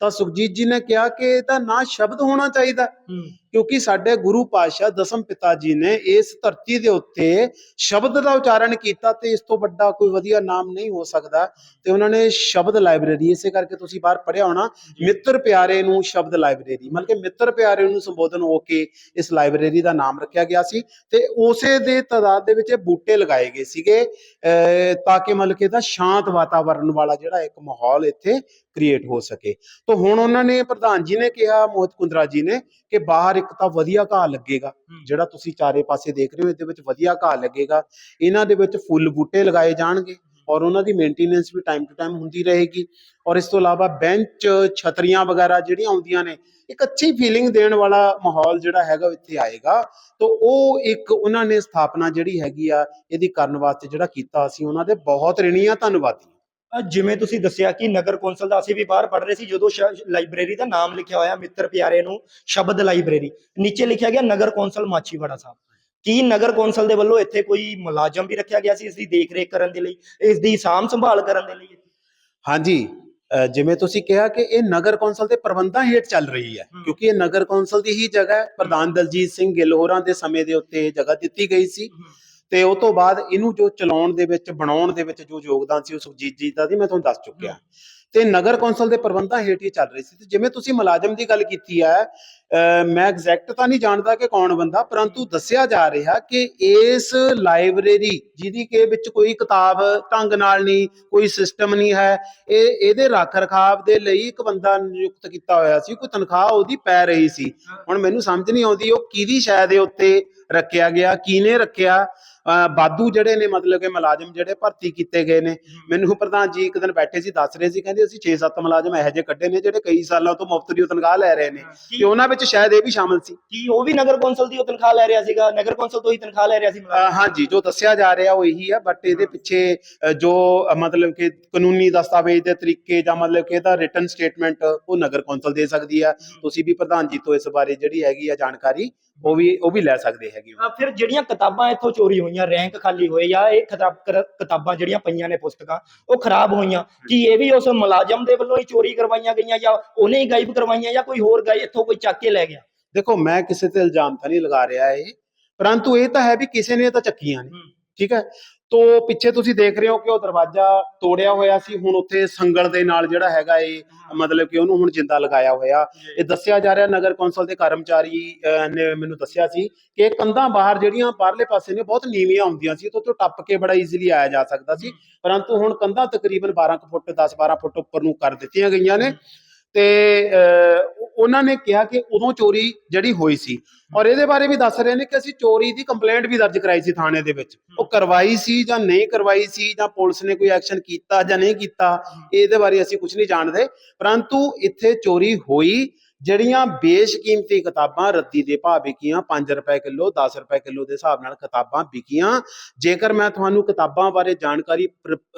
ਤਾਂ ਸੁਖਜੀਤ ਜੀ ਨੇ ਕਿਹਾ ਕਿ ਇਹਦਾ ਨਾ ਸ਼ਬਦ ਹੋਣਾ ਚਾਹੀਦਾ। ਕਿਉਂਕਿ ਸਾਡੇ ਗੁਰੂ ਪਾਤਸ਼ਾਹ ਦਸਮ ਪਿਤਾ ਜੀ ਨੇ ਇਸ ਧਰਤੀ ਦੇ ਉੱਤੇ ਸ਼ਬਦ ਦਾ ਉਚਾਰਨ ਕੀਤਾ ਤੇ ਇਸ ਤੋਂ ਵੱਡਾ ਕੋਈ ਵਧੀਆ ਨਾਮ ਨਹੀਂ ਹੋ ਸਕਦਾ ਤੇ ਉਹਨਾਂ ਨੇ ਸ਼ਬਦ ਲਾਇਬ੍ਰੇਰੀ ਇਸੇ ਕਰਕੇ ਤੁਸੀਂ ਬਾਹਰ ਪੜਿਆ ਹੋਣਾ ਮਿੱਤਰ ਪਿਆਰੇ ਨੂੰ ਸ਼ਬਦ ਲਾਇਬ੍ਰੇਰੀ ਮਤਲਬ ਕਿ ਮਿੱਤਰ ਪਿਆਰੇ ਨੂੰ ਸੰਬੋਧਨ ਹੋ ਕੇ ਇਸ ਲਾਇਬ੍ਰੇਰੀ ਦਾ ਨਾਮ ਰੱਖਿਆ ਗਿਆ ਸੀ ਤੇ ਉਸੇ ਦੇ ਤਾਦਾਦ ਦੇ ਵਿੱਚ ਇਹ ਬੂਟੇ ਲਗਾਏ ਗਏ ਸੀਗੇ ਤਾਂ ਕਿ ਮਤਲਬ ਕਿ ਇਹਦਾ ਸ਼ਾਂਤ ਵਾਤਾਵਰਣ ਵਾਲਾ ਜਿਹੜਾ ਇੱਕ ਮਾਹੌਲ ਇੱਥੇ ਕ੍ਰੀਏਟ ਹੋ ਸਕੇ। ਤੋਂ ਹੁਣ ਉਹਨਾਂ ਨੇ ਪ੍ਰਧਾਨ ਜੀ ਨੇ ਕਿਹਾ ਮੋਹਿਤ ਕੁੰਦਰਾ ਜੀ ਨੇ ਕਿ ਬਾਹਰ ਇੱਕ ਤਾਂ ਵਧੀਆ ਘਾਹ ਲੱਗੇਗਾ ਜਿਹੜਾ ਤੁਸੀਂ ਚਾਰੇ ਪਾਸੇ ਦੇਖ ਰਹੇ ਹੋ ਇਹਦੇ ਵਿੱਚ ਵਧੀਆ ਘਾਹ ਲੱਗੇਗਾ। ਇਹਨਾਂ ਦੇ ਵਿੱਚ ਫੁੱਲ ਬੂਟੇ ਲਗਾਏ ਜਾਣਗੇ ਔਰ ਉਹਨਾਂ ਦੀ ਮੇਨਟੇਨੈਂਸ ਵੀ ਟਾਈਮ ਟੂ ਟਾਈਮ ਹੁੰਦੀ ਰਹੇਗੀ। ਔਰ ਇਸ ਤੋਂ ਇਲਾਵਾ ਬੈਂਚ ਛਤਰੀਆਂ ਵਗੈਰਾ ਜਿਹੜੀਆਂ ਆਉਂਦੀਆਂ ਨੇ ਇੱਕ ਅੱਛੀ ਫੀਲਿੰਗ ਦੇਣ ਵਾਲਾ ਮਾਹੌਲ ਜਿਹੜਾ ਹੈਗਾ ਇੱਥੇ ਆਏਗਾ। ਤਾਂ ਉਹ ਇੱਕ ਉਹਨਾਂ ਨੇ ਸਥਾਪਨਾ ਜਿਹੜੀ ਹੈਗੀ ਆ ਇਹਦੀ ਕਰਨ ਵਾਸਤੇ ਜਿਹੜਾ ਕੀਤਾ ਅਸੀਂ ਉਹਨਾਂ ਦੇ ਬਹੁਤ ਰਿਣੀ ਆ ਧੰਨਵਾਦੀ। ਜਿਵੇਂ ਤੁਸੀਂ ਦੱਸਿਆ ਕਿ ਨਗਰ ਕੌਂਸਲ ਦਾ ਅਸੀਂ ਵੀ ਬਾਹਰ ਪੜ ਰਹੇ ਸੀ ਜਦੋਂ ਲਾਇਬ੍ਰੇਰੀ ਦਾ ਨਾਮ ਲਿਖਿਆ ਹੋਇਆ ਮਿੱਤਰ ਪਿਆਰੇ ਨੂੰ ਸ਼ਬਦ ਲਾਇਬ੍ਰੇਰੀ ਨੀਚੇ ਲਿਖਿਆ ਗਿਆ ਨਗਰ ਕੌਂਸਲ ਮਾਛੀਵਾੜਾ ਸਾਹਿਬ। ਕੀ ਨਗਰ ਕੌਂਸਲ ਦੇ ਵੱਲੋਂ ਇੱਥੇ ਕੋਈ ਮੁਲਾਜ਼ਮ ਵੀ ਰੱਖਿਆ ਗਿਆ ਸੀ ਇਸ ਦੀ ਦੇਖ-ਰੇਖ ਕਰਨ ਦੇ ਲਈ ਇਸ ਦੀ ਸਾਂਭ ਸੰਭਾਲ ਕਰਨ ਦੇ ਲਈ? ਹਾਂਜੀ ਜਿਵੇਂ ਤੁਸੀਂ ਕਿਹਾ ਕਿ ਇਹ ਨਗਰ ਕੌਂਸਲ ਦੇ ਪ੍ਰਬੰਧਾਂ ਹੇਠ ਚੱਲ ਰਹੀ ਹੈ। ਕਿਉਂਕਿ ਇਹ ਨਗਰ ਕੌਂਸਲ ਦੀ ਹੀ ਜਗ੍ਹਾ ਹੈ। ਪ੍ਰਧਾਨ ਦਲਜੀਤ ਸਿੰਘ ਗਿੱਲ ਹੋਰਾਂ ਦੇ ਸਮੇਂ ਦੇ ਉੱਤੇ ਇਹ ਜਗ੍ਹਾ ਦਿੱਤੀ ਗਈ ਸੀ। ਤੇ ਉਹ ਤੋਂ ਬਾਅਦ ਇਹਨੂੰ ਜੋ ਚਲਾਉਣ ਦੇ ਵਿੱਚ ਬਣਾਉਣ ਦੇ ਵਿੱਚ ਜੋ ਯੋਗਦਾਨ ਸੀ ਉਹ ਸੁਖਜੀਤ ਜੀ ਦਾ ਸੀ ਮੈਂ ਤੁਹਾਨੂੰ ਦੱਸ ਚੁੱਕਿਆ। ਤੇ ਨਗਰ ਕੌਂਸਲ ਦੇ ਪ੍ਰਬੰਧਾਂ ਹੇਠ ਹੀ ਚੱਲ ਰਹੀ ਸੀ। ਤੇ ਜਿਵੇਂ ਤੁਸੀਂ ਮੁਲਾਜ਼ਮ ਦੀ ਗੱਲ ਕੀਤੀ ਹੈ ਮੈਂ ਐਗਜ਼ੈਕਟ ਤਾਂ ਨਹੀਂ ਜਾਣਦਾ ਕਿ ਕੌਣ ਬੰਦਾ ਪਰੰਤੂ ਦੱਸਿਆ ਜਾ ਰਿਹਾ ਕਿ ਇਸ ਲਾਇਬ੍ਰੇਰੀ ਜਿਹਦੀ ਕਿ ਵਿੱਚ ਕੋਈ ਕਿਤਾਬ ਢੰਗ ਨਾਲ ਨਹੀਂ ਕੋਈ ਸਿਸਟਮ ਨਹੀਂ ਹੈ ਇਹ ਇਹਦੇ ਰੱਖ ਰਖਾਵ ਦੇ ਲਈ ਇੱਕ ਬੰਦਾ ਨਿਯੁਕਤ ਕੀਤਾ ਹੋਇਆ ਸੀ ਕੋਈ ਤਨਖਾਹ ਉਹਦੀ ਪੈ ਰਹੀ ਸੀ। ਹੁਣ ਮੈਨੂੰ ਸਮਝ ਨਹੀਂ ਆਉਂਦੀ ਉਹ ਕਿਹਦੀ ਸ਼ਾਇਦ ਦੇ ਉੱਤੇ ਰੱਖਿਆ ਗਿਆ ਕਿਹਨੇ ਰੱਖਿਆ? ਬਾਦੂ ਜਿਹੜੇ ਨੇ ਮਤਲਬ ਕਿ ਮੁਲਾਜ਼ਮ ਜਿਹੜੇ ਭਰਤੀ ਕੀਤੇ ਗਏ ਨੇ। ਮੈਨੂੰ ਪ੍ਰਧਾਨ ਜੀ ਇੱਕ ਦਿਨ ਬੈਠੇ ਸੀ ਦੱਸ ਰਹੇ ਸੀ ਕਹਿੰਦੇ ਅਸੀਂ 6-7 ਮੁਲਾਜ਼ਮ ਇਹੋ ਜਿਹੇ ਕੱਢੇ ਨੇ ਜਿਹੜੇ ਕਈ ਸਾਲਾਂ ਤੋਂ ਮੁਫਤ ਦੀ ਤਨਖਾਹ ਲੈ ਰਹੇ ਨੇ। ਤੇ ਉਹਨਾਂ ਵਿੱਚ ਸ਼ਾਇਦ ਇਹ ਵੀ ਸ਼ਾਮਲ ਸੀ। ਕੀ ਉਹ ਵੀ ਨਗਰ ਕੌਂਸਲ ਦੀ ਉਹ ਤਨਖਾਹ ਲੈ ਰਿਹਾ ਸੀਗਾ ਨਗਰ ਕੌਂਸਲ ਤੋਂ ਹੀ ਤਨਖਾਹ ਲੈ ਰਿਹਾ ਸੀ ਹਾਂਜੀ ਜੋ ਦੱਸਿਆ ਜਾ ਰਿਹਾ ਉਹ ਇਹੀ ਹੈ ਬਟ ਇਹਦੇ ਪਿੱਛੇ ਜੋ ਮਤਲਬ ਕਿ ਕਾਨੂੰਨੀ ਦਸਤਾਵੇਜ਼ ਦੇ ਤਰੀਕੇ ਜਾਂ ਮਤਲਬ ਕਿ ਇਹਦਾ ਰਿਟਨ ਸਟੇਟਮੈਂਟ ਉਹ ਨਗਰ ਕੌਂਸਲ ਦੇ ਸਕਦੀ ਹੈ। ਤੁਸੀਂ ਵੀ ਪ੍ਰਧਾਨ ਜੀ ਤੋਂ ਇਸ ਬਾਰੇ ਜਿਹੜੀ ਹੈਗੀ ਆ ਜਾਣਕਾਰੀ ਉਹ ਵੀ ਉਹ ਵੀ ਲੈ ਸਕਦੇ ਹੈਗੇ ਹੋ ਫਿਰ ਜਿਹੜੀਆਂ ਕਿਤਾਬਾਂ ਇੱਥੋਂ ਚੋਰੀ ਹੋਈਆਂ ਰੈਂਕ ਖਾਲੀ ਹੋਏ ਜਾਂ ਇਹ ਕਰ- ਕਿਤਾਬਾਂ ਜਿਹੜੀਆਂ ਪਈਆਂ ਨੇ ਪੁਸਤਕਾਂ ਉਹ ਖਰਾਬ ਹੋਈਆਂ। ਕੀ ਇਹ ਵੀ ਉਸ ਮੁਲਾਜ਼ਮ ਦੇ ਵੱਲੋਂ ਹੀ ਚੋਰੀ ਕਰਵਾਈਆਂ ਗਈਆਂ ਜਾਂ ਉਹਨੇ ਹੀ ਗਾਇਬ ਕਰਵਾਈਆਂ ਜਾਂ ਕੋਈ ਹੋਰ ਗਾਇ ਇੱਥੋਂ ਕੋਈ ਚੱਕ ਕੇ ਲੈ ਗਿਆ? ਦੇਖੋ ਮੈਂ ਕਿਸੇ ਤੇ ਇਲਜ਼ਾਮ ਤਾਂ ਨਹੀਂ ਲਗਾ ਰਿਹਾ ਇਹ। ਪਰੰਤੂ ਇਹ ਤਾਂ ਹੈ ਵੀ ਕਿਸੇ ਨੇ ਤਾਂ ਚੱਕੀਆਂ ਨੇ। ਠੀਕ ਹੈ? ਤੋ ਪਿੱਛੇ ਤੁਸੀਂ ਦੇਖ ਰਹੇ ਹੋ ਕਿ ਉਹ ਦਰਵਾਜ਼ਾ ਤੋੜਿਆ ਹੋਇਆ ਸੀ। ਹੁਣ ਉੱਥੇ ਸੰਗਲ ਦੇ ਨਾਲ ਜਿਹੜਾ ਹੈਗਾ ਇਹ ਮਤਲਬ ਕਿ ਉਹਨੂੰ ਹੁਣ ਜਿੰਦਾ ਲਗਾਇਆ ਹੋਇਆ। ਇਹ ਦੱਸਿਆ ਜਾ ਰਿਹਾ ਨਗਰ ਕੌਂਸਲ ਦੇ ਕਰਮਚਾਰੀ ਨੇ ਮੈਨੂੰ ਦੱਸਿਆ ਸੀ ਕਿ ਕੰਧਾਂ ਬਾਹਰ ਜਿਹੜੀਆਂ ਬਾਹਰਲੇ ਪਾਸੇ ਨੇ ਬਹੁਤ ਨੀਵੀਆਂ ਹੁੰਦੀਆਂ ਸੀ। ਤੋਂ ਤੋਂ ਟੱਪ ਕੇ ਬੜਾ ਈਜ਼ੀਲੀ ਆਇਆ ਜਾ ਸਕਦਾ ਸੀ। ਪਰੰਤੂ ਹੁਣ ਕੰਧਾਂ ਤਕਰੀਬਨ 12 ਕੁ ਫੁੱਟ 10 12 ਫੁੱਟ ਉੱਪਰ ਨੂੰ ਕਰ ਦਿੱਤੀਆਂ ਗਈਆਂ ਨੇ। ਤੇ ਉਹਨਾਂ ਨੇ ਕਿਹਾ ਕਿ ਉਦੋਂ ਚੋਰੀ ਜਿਹੜੀ ਹੋਈ ਸੀ। ਔਰ ਇਹਦੇ ਬਾਰੇ ਵੀ ਦੱਸ ਰਹੇ ਨੇ ਕਿ ਅਸੀਂ ਚੋਰੀ ਦੀ ਕੰਪਲੇਂਟ ਵੀ ਦਰਜ ਕਰਾਈ ਸੀ ਥਾਣੇ ਦੇ ਵਿੱਚ। ਉਹ ਕਰਵਾਈ ਸੀ ਜਾਂ ਨਹੀਂ ਕਰਵਾਈ ਸੀ ਜਾਂ ਪੁਲਿਸ ਨੇ ਕੋਈ ਐਕਸ਼ਨ ਕੀਤਾ ਜਾਂ ਨਹੀਂ ਕੀਤਾ ਇਹਦੇ ਬਾਰੇ ਅਸੀਂ ਕੁਝ ਨਹੀਂ ਜਾਣਦੇ। ਪਰੰਤੂ ਇੱਥੇ ਚੋਰੀ ਹੋਈ ਜਿਹੜੀਆਂ ਬੇਸ਼ਕੀਮਤੀ ਕਿਤਾਬਾਂ ਰੱਦੀ ਦੇ ਭਾਅ ਵਿਕੀਆਂ 5 ਰੁਪਏ ਕਿਲੋ 10 ਰੁਪਏ ਕਿਲੋ ਦੇ ਹਿਸਾਬ ਨਾਲ ਕਿਤਾਬਾਂ ਵਿਕੀਆਂ। ਜੇਕਰ ਮੈਂ ਤੁਹਾਨੂੰ ਕਿਤਾਬਾਂ ਬਾਰੇ ਜਾਣਕਾਰੀ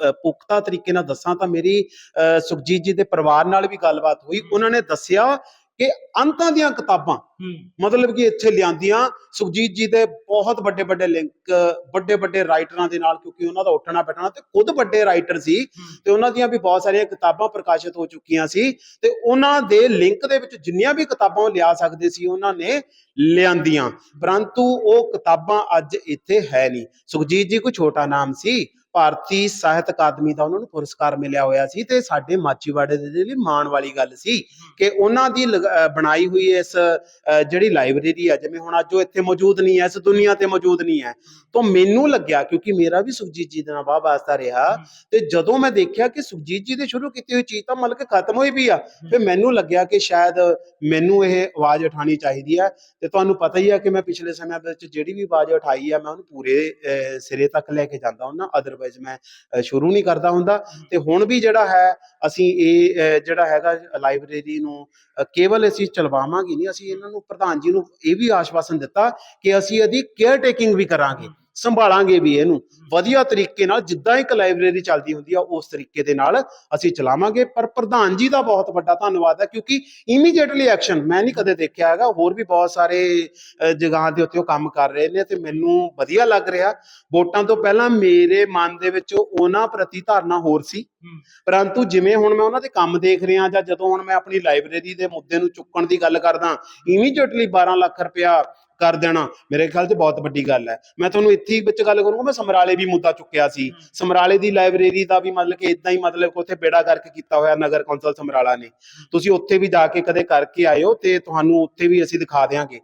ਪੁਖਤਾ ਤਰੀਕੇ ਨਾਲ ਦੱਸਾਂ ਤਾਂ ਮੇਰੀ, ਅਹ, ਸੁਖਜੀਤ ਜੀ ਦੇ ਪਰਿਵਾਰ ਨਾਲ ਵੀ ਗੱਲਬਾਤ ਹੋਈ। ਉਹਨਾਂ ਨੇ ਦੱਸਿਆ ਕਿ ਅੰਤਾਂ ਦੀਆਂ ਕਿਤਾਬਾਂ। ਮਤਲਬ ਕਿ ਇੱਥੇ ਲਿਆਂਦੀਆਂ। ਸੁਖਜੀਤ ਜੀ ਦੇ ਬਹੁਤ ਵੱਡੇ ਵੱਡੇ ਲਿੰਕ ਵੱਡੇ ਵੱਡੇ ਰਾਈਟਰਾਂ ਦੇ ਨਾਲ ਕਿਉਂਕਿ ਉਹਨਾਂ ਦਾ ਉੱਠਣਾ ਬੈਠਣਾ ਤੇ ਖੁਦ ਵੱਡੇ ਰਾਈਟਰ ਸੀ। ਤੇ ਉਹਨਾਂ ਦੀਆਂ ਵੀ ਬਹੁਤ ਸਾਰੀਆਂ ਕਿਤਾਬਾਂ ਪ੍ਰਕਾਸ਼ਿਤ ਹੋ ਚੁੱਕੀਆਂ ਸੀ। ਤੇ ਉਹਨਾਂ ਦੇ ਲਿੰਕ ਦੇ ਵਿੱਚ ਜਿੰਨੀਆਂ ਵੀ ਕਿਤਾਬਾਂ ਉਹ ਲਿਆ ਸਕਦੇ ਸੀ ਉਹਨਾਂ ਨੇ ਲਿਆਂਦੀਆਂ। ਪਰੰਤੂ ਉਹ ਕਿਤਾਬਾਂ ਅੱਜ ਇੱਥੇ ਹੈ ਨਹੀਂ। ਸੁਖਜੀਤ ਜੀ ਕੋਈ ਛੋਟਾ ਨਾਮ ਸੀ? ਭਾਰਤੀ ਸਾਹਿਤ ਅਕਾਦਮੀ ਦਾ ਉਹਨਾਂ ਨੂੰ ਪੁਰਸਕਾਰ ਮਿਲਿਆ ਹੋਇਆ ਸੀ ਤੇ ਸਾਡੇ ਮਾਚੀਵਾੜੇ ਦੇ ਲਈ ਮਾਣ ਵਾਲੀ ਗੱਲ ਸੀ ਕਿ ਉਹਨਾਂ ਦੀ ਬਣਾਈ ਹੋਈ ਇਸ ਜਿਹੜੀ ਲਾਇਬ੍ਰੇਰੀ ਹੈ ਜਿਵੇਂ ਹੁਣ ਅੱਜ ਉਹ ਇੱਥੇ ਮੌਜੂਦ ਨਹੀਂ ਹੈ ਇਸ ਦੁਨੀਆ ਤੇ ਮੌਜੂਦ ਨਹੀਂ ਹੈ ਤਾਂ ਮੈਨੂੰ ਲੱਗਿਆ ਕਿਉਂਕਿ ਮੇਰਾ ਵੀ ਸੁਖਜੀਤ ਜੀ ਦੇ ਨਾਲ ਵਾਹ ਵਾਸਤਾ ਰਿਹਾ ਤੇ ਜਦੋਂ ਮੈਂ ਦੇਖਿਆ ਕਿ ਸੁਖਜੀਤ ਜੀ ਦੇ ਸ਼ੁਰੂ ਕੀਤੀ ਹੋਈ ਚੀਜ਼ ਤਾਂ ਮਤਲਬ ਕਿ ਖਤਮ ਹੋਈ ਵੀ ਆ ਫਿਰ ਮੈਨੂੰ ਲੱਗਿਆ ਕਿ ਸ਼ਾਇਦ ਮੈਨੂੰ ਇਹ ਆਵਾਜ਼ ਉਠਾਣੀ ਚਾਹੀਦੀ ਹੈ ਤੇ ਤੁਹਾਨੂੰ ਪਤਾ ਹੀ ਹੈ ਕਿ ਮੈਂ ਪਿਛਲੇ ਸਮਿਆਂ ਵਿੱਚ ਜਿਹੜੀ ਵੀ ਆਵਾਜ਼ ਉਠਾਈ ਹੈ ਮੈਂ ਉਹਨੂੰ ਪੂਰੇ ਸਿਰੇ ਤੱਕ ਲੈ ਕੇ ਜਾਂਦਾ ਹੁੰਦਾ ਅਦਰਵਾਈਜ਼ ਮੈਂ ਸ਼ੁਰੂ ਨਹੀਂ ਕਰਦਾ ਹੁੰਦਾ। ਤੇ ਹੁਣ ਵੀ ਜਿਹੜਾ ਹੈ, ਅਸੀਂ ਇਹ ਜਿਹੜਾ ਹੈਗਾ ਲਾਇਬ੍ਰੇਰੀ ਨੂੰ ਕੇਵਲ ਅਸੀਂ ਚਲਵਾਵਾਂਗੇ ਨਹੀਂ, ਅਸੀਂ ਇਹਨਾਂ ਨੂੰ ਪ੍ਰਧਾਨ ਜੀ ਨੂੰ ਇਹ ਵੀ ਆਸ਼ਵਾਸਨ ਦਿੱਤਾ ਕਿ ਅਸੀਂ ਇਹਦੀ ਕੇਅਰ ਟੇਕਿੰਗ ਵੀ ਕਰਾਂਗੇ। ਸੰਭਾਲਾਂਗੇ ਵੀ ਇਹਨੂੰ। ਵਧੀਆ ਤਰੀਕੇ ਨਾਲ ਜਿੱਦਾਂ ਇੱਕ ਲਾਇਬ੍ਰੇਰੀ ਚੱਲਦੀ ਹੁੰਦੀ ਆ ਉਸ ਤਰੀਕੇ ਦੇ ਨਾਲ ਅਸੀਂ ਚਲਾਵਾਂਗੇ। ਪਰ ਪ੍ਰਧਾਨ ਜੀ ਦਾ ਬਹੁਤ ਵੱਡਾ ਧੰਨਵਾਦ ਹੈ ਕਿਉਂਕਿ ਇਮੀਡੀਏਟਲੀ ਐਕਸ਼ਨ ਮੈਂ ਨਹੀਂ ਕਦੇ ਦੇਖਿਆ ਹੈਗਾ। ਹੋਰ ਵੀ ਬਹੁਤ ਸਾਰੇ ਜਗ੍ਹਾ ਦੇ ਉੱਤੇ ਉਹ ਕੰਮ ਕਰ ਰਹੇ ਨੇ ਤੇ ਮੈਨੂੰ ਵਧੀਆ ਲੱਗ ਰਿਹਾ। ਵੋਟਾਂ ਤੋਂ ਪਹਿਲਾਂ ਮੇਰੇ ਮਨ ਦੇ ਵਿੱਚ ਉਹਨਾਂ ਪ੍ਰਤੀ ਧਾਰਨਾ ਹੋਰ ਸੀ। ਪਰੰਤੂ ਜਿਵੇਂ ਹੁਣ ਮੈਂ ਉਹਨਾਂ ਦੇ ਕੰਮ ਦੇਖ ਰਿਹਾ ਜਾਂ ਜਦੋਂ ਹੁਣ ਮੈਂ ਆਪਣੀ ਲਾਇਬ੍ਰੇਰੀ ਦੇ ਮੁੱਦੇ ਨੂੰ ਚੁੱਕਣ ਦੀ ਗੱਲ ਕਰਦਾ ਇਮੀਡੀਏਟਲੀ 12 ਲੱਖ ਰੁਪਇਆ ਕਰ ਦੇਣਾ। ਮੇਰੇ ਖਿਆਲ 'ਚ ਬਹੁਤ ਵੱਡੀ ਗੱਲ ਹੈ। ਮੈਂ ਤੁਹਾਨੂੰ ਇੱਥੇ ਵਿੱਚ ਗੱਲ ਕਰੂੰਗਾ ਮੈਂ ਸਮਰਾਲੇ ਵੀ ਮੁੱਦਾ ਚੁੱਕਿਆ ਸੀ। ਸਮਰਾਲੇ ਦੀ ਲਾਇਬ੍ਰੇਰੀ ਦਾ ਵੀ ਮਤਲਬ ਕਿ ਇਦਾਂ ਹੀ ਮਤਲਬ ਕਿ ਉੱਥੇ ਬੇੜਾ ਕਰਕੇ ਕੀਤਾ ਹੋਇਆ ਨਗਰ ਕੌਂਸਲ ਸਮਰਾਲਾ ਨੇ। ਤੁਸੀਂ ਉੱਥੇ ਵੀ ਜਾ ਕੇ ਕਦੇ ਕਰਕੇ ਆਇਓ ਤੇ ਤੁਹਾਨੂੰ ਉੱਥੇ ਵੀ ਅਸੀਂ ਦਿਖਾ ਦੇਵਾਂਗੇ